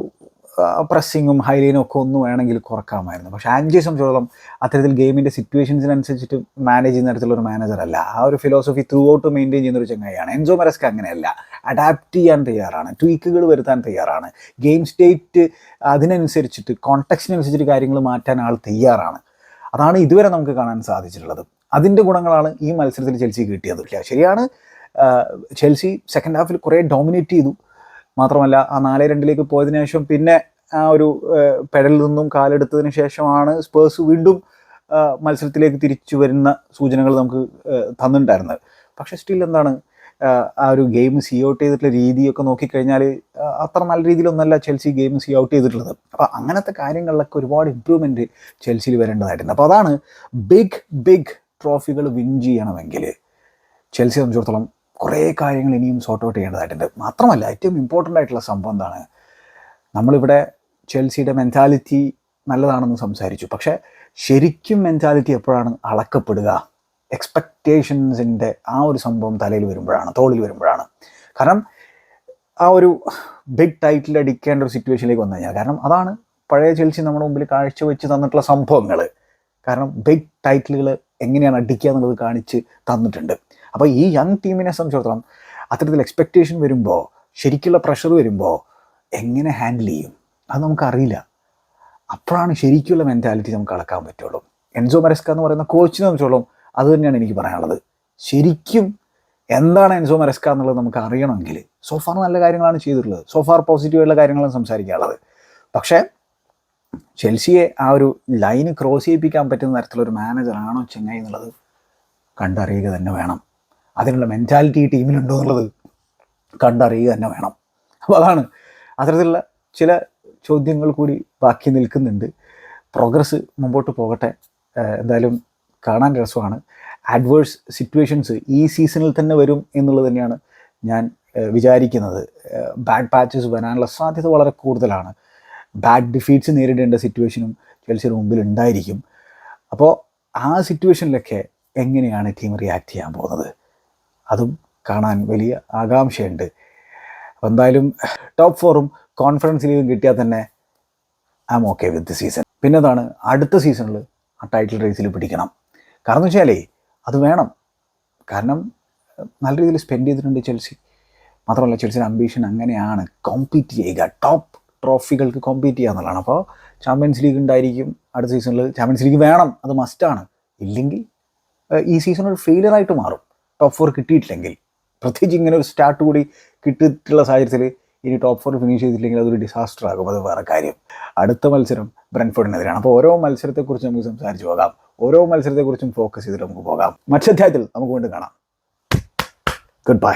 പ്രസ്സിങ്ങും ഹൈലൈനും ഒക്കെ ഒന്ന് വേണമെങ്കിൽ കുറക്കാമായിരുന്നു. പക്ഷേ ആൻജിയെ സംബന്ധിച്ചോളം അത്തരത്തിൽ ഗെയിമിന്റെ സിറ്റുവേഷൻസിനനുസരിച്ചിട്ട് മാനേജ് ചെയ്യുന്ന തരത്തിലുള്ള ഒരു മാനേജറല്ല ആ ഒരു ഫിലോസഫി ത്രൂ ഔട്ട് മെയിന്റെയിൻ ചെയ്യുന്ന ഒരു ചങ്ങായിയാണ്. എൻസോ മെറസ്ക അങ്ങനെയല്ല. അഡാപ്റ്റ് ചെയ്യാൻ തയ്യാറാണ്. ട്വീക്കുകൾ വരുത്താൻ തയ്യാറാണ്. ഗെയിം സ്റ്റേറ്റ് അതിനനുസരിച്ചിട്ട് കോൺടെക്സ്റ്റിനനുസരിച്ചിട്ട് കാര്യങ്ങൾ മാറ്റാൻ ആൾ തയ്യാറാണ്. അതാണ് ഇതുവരെ നമുക്ക് കാണാൻ സാധിച്ചിട്ടുള്ളത്. അതിന്റെ ഗുണങ്ങളാണ് ഈ മത്സരത്തിൽ ചെൽസി കിട്ടിയത്. ശരിയാണ്. ചെൽസി സെക്കൻഡ് ഹാഫിൽ കുറേ ഡോമിനേറ്റ് ചെയ്തു. മാത്രമല്ല ആ നാല് രണ്ടിലേക്ക് പോയതിനു ശേഷം പിന്നെ ആ ഒരു പെടലിൽ നിന്നും കാലെടുത്തതിന് ശേഷമാണ് സ്പേഴ്സ് വീണ്ടും മത്സരത്തിലേക്ക് തിരിച്ചു വരുന്ന സൂചനകൾ നമുക്ക് തന്നിട്ടുണ്ടായിരുന്നത്. പക്ഷേ സ്റ്റിൽ എന്താണ് ആ, ഒരു ഗെയിം സി ഔട്ട് ചെയ്തിട്ടുള്ള രീതിയൊക്കെ നോക്കിക്കഴിഞ്ഞാൽ അത്ര നല്ല രീതിയിലൊന്നല്ല ചെൽസി ഗെയിം സി ഔട്ട് ചെയ്തിട്ടുള്ളത്. അപ്പോൾ അങ്ങനത്തെ കാര്യങ്ങളിലൊക്കെ ഒരുപാട് ഇമ്പ്രൂവ്മെന്റ് ചെൽസിയിൽ വരേണ്ടതായിട്ടുണ്ട്. അപ്പോൾ അതാണ് ബിഗ് ബിഗ് ട്രോഫികൾ വിൻ ചെയ്യണമെങ്കിൽ ചെൽസി സംബന്ധിച്ചിടത്തോളം കുറേ കാര്യങ്ങൾ ഇനിയും സോർട്ട് ഔട്ട് ചെയ്യേണ്ടതായിട്ടുണ്ട്. മാത്രമല്ല ഏറ്റവും ഇമ്പോർട്ടന്റ് ആയിട്ടുള്ള സംഭവം എന്താണ് നമ്മളിവിടെ ചെൽസിയുടെ മെന്റാലിറ്റി നല്ലതാണെന്ന് സംസാരിച്ചു. പക്ഷേ ശരിക്കും മെന്റാലിറ്റി എപ്പോഴാണ് അളക്കപ്പെടുക? എക്സ്പെക്റ്റേഷൻസിന്റെ ആ ഒരു സംഭവം തലയിൽ വരുമ്പോഴാണ് തോളിൽ വരുമ്പോഴാണ്. കാരണം ആ ഒരു ബിഗ് ടൈറ്റിൽ അടിക്കേണ്ട ഒരു സിറ്റുവേഷനിലേക്ക് വന്നു കഴിഞ്ഞാൽ കാരണം അതാണ് പഴയ ചെൽസി നമ്മുടെ മുമ്പിൽ കാഴ്ചവെച്ച് തന്നിട്ടുള്ള സംഭവങ്ങൾ കാരണം ബിഗ് ടൈറ്റിലുകൾ എങ്ങനെയാണ് അടിക്കുക എന്നുള്ളത് കാണിച്ച് തന്നിട്ടുണ്ട്. അപ്പോൾ ഈ യങ് ടീമിനെ സംബന്ധിച്ചിടത്തോളം അത്തരത്തിൽ എക്സ്പെക്റ്റേഷൻ വരുമ്പോൾ ശരിക്കുള്ള പ്രഷർ വരുമ്പോൾ എങ്ങനെ ഹാൻഡിൽ ചെയ്യും? അത് നമുക്കറിയില്ല. അപ്പോഴാണ് ശരിക്കുള്ള മെന്റാലിറ്റി നമുക്ക് അളക്കാൻ പറ്റുള്ളൂ. എൻസോ മരസ്ക എന്ന് പറയുന്ന കോച്ചിനെ സംബന്ധിച്ചോളം അത് തന്നെയാണ് എനിക്ക് പറയാനുള്ളത്. ശരിക്കും എന്താണ് എൻസോ മരസ്ക എന്നുള്ളത് നമുക്ക് അറിയണമെങ്കിൽ സോഫാർ നല്ല കാര്യങ്ങളാണ് ചെയ്തിട്ടുള്ളത്. സോഫാർ പോസിറ്റീവുള്ള കാര്യങ്ങളാണ് സംസാരിക്കാനുള്ളത്. പക്ഷേ ചെൽസിയെ ആ ഒരു ലൈന് ക്രോസ് ചെയ്യിപ്പിക്കാൻ പറ്റുന്ന തരത്തിലൊരു മാനേജറാണോ ചെങ്ങായി എന്നുള്ളത് കണ്ടറിയുക തന്നെ വേണം. അതിനുള്ള മെന്റാലിറ്റി ടീമിലുണ്ടോ എന്നുള്ളത് കണ്ടറിയുക തന്നെ വേണം. അപ്പോൾ അതാണ് അത്തരത്തിലുള്ള ചില ചോദ്യങ്ങൾ കൂടി ബാക്കി നിൽക്കുന്നുണ്ട്. പ്രോഗ്രസ് മുമ്പോട്ട് പോകട്ടെ. എന്തായാലും കാണാൻ രസമാണ്. അഡ്വേഴ്സ് സിറ്റുവേഷൻസ് ഈ സീസണിൽ തന്നെ വരും എന്നുള്ളത് തന്നെയാണ് ഞാൻ വിചാരിക്കുന്നത്. ബാഡ് പാച്ചസ് വരാനുള്ള സാധ്യത വളരെ കൂടുതലാണ്. ബാഡ് ഡിഫീറ്റ്സ് നേരിടേണ്ട സിറ്റുവേഷനും ചെൽസിയുടെ മുമ്പിൽ ഉണ്ടായിരിക്കും. അപ്പോൾ ആ സിറ്റുവേഷനിലൊക്കെ എങ്ങനെയാണ് ടീം റിയാക്ട് ചെയ്യാൻ പോകുന്നത്? അതും കാണാൻ വലിയ ആകാംക്ഷയുണ്ട്. എന്തായാലും ടോപ്പ് ഫോറും കോൺഫറൻസ് ലീഗും കിട്ടിയാൽ തന്നെ I'm okay with season പിന്നെ എന്താണ് അടുത്ത സീസണിൽ ആ ടൈറ്റിൽ റേസിൽ പിടിക്കണം. കാരണം എന്ന് വെച്ചാലേ അത് വേണം. കാരണം നല്ല രീതിയിൽ സ്പെൻഡ് ചെയ്തിട്ടുണ്ട് ചെൽസി. മാത്രമല്ല ചെൽസിയുടെ അംബീഷൻ അങ്ങനെയാണ്. കോമ്പീറ്റ് ചെയ്യുക. ടോപ്പ് ട്രോഫികൾക്ക് കോമ്പീറ്റ് ചെയ്യുക എന്നുള്ളതാണ്. അപ്പോൾ ചാമ്പ്യൻസ് ലീഗ് ഉണ്ടായിരിക്കും അടുത്ത സീസണിൽ ചാമ്പ്യൻസ് ലീഗ് വേണം. അത് മസ്റ്റാണ് ഇല്ലെങ്കിൽ ഈ സീസൺ ഒരു ഫെയിലിയർ ആയിട്ട് മാറും. ടോപ്പ് ഫോർ കിട്ടിയിട്ടില്ലെങ്കിൽ. പ്രത്യേകിച്ച് ഇങ്ങനെ ഒരു സ്റ്റാർട്ട് കൂടി കിട്ടിയിട്ടുള്ള സാഹചര്യത്തിൽ ഇനി ടോപ്പ് ഫോർ ഫിനിഷ് ചെയ്തില്ലെങ്കിൽ അതൊരു ഡിസാസ്റ്റർ ആകും. അത് വേറെ കാര്യം. അടുത്ത മത്സരം ബ്രൻഫോർഡിനെതിരാണ്. അപ്പോൾ ഓരോ മത്സരത്തെക്കുറിച്ച് നമുക്ക് സംസാരിച്ച് പോകാം. ഓരോ മത്സരത്തെക്കുറിച്ചും ഫോക്കസ് ചെയ്തിട്ട് നമുക്ക് പോകാം. മറ്റധ്യായത്തിൽ നമുക്ക് വീണ്ടും കാണാം. Good bye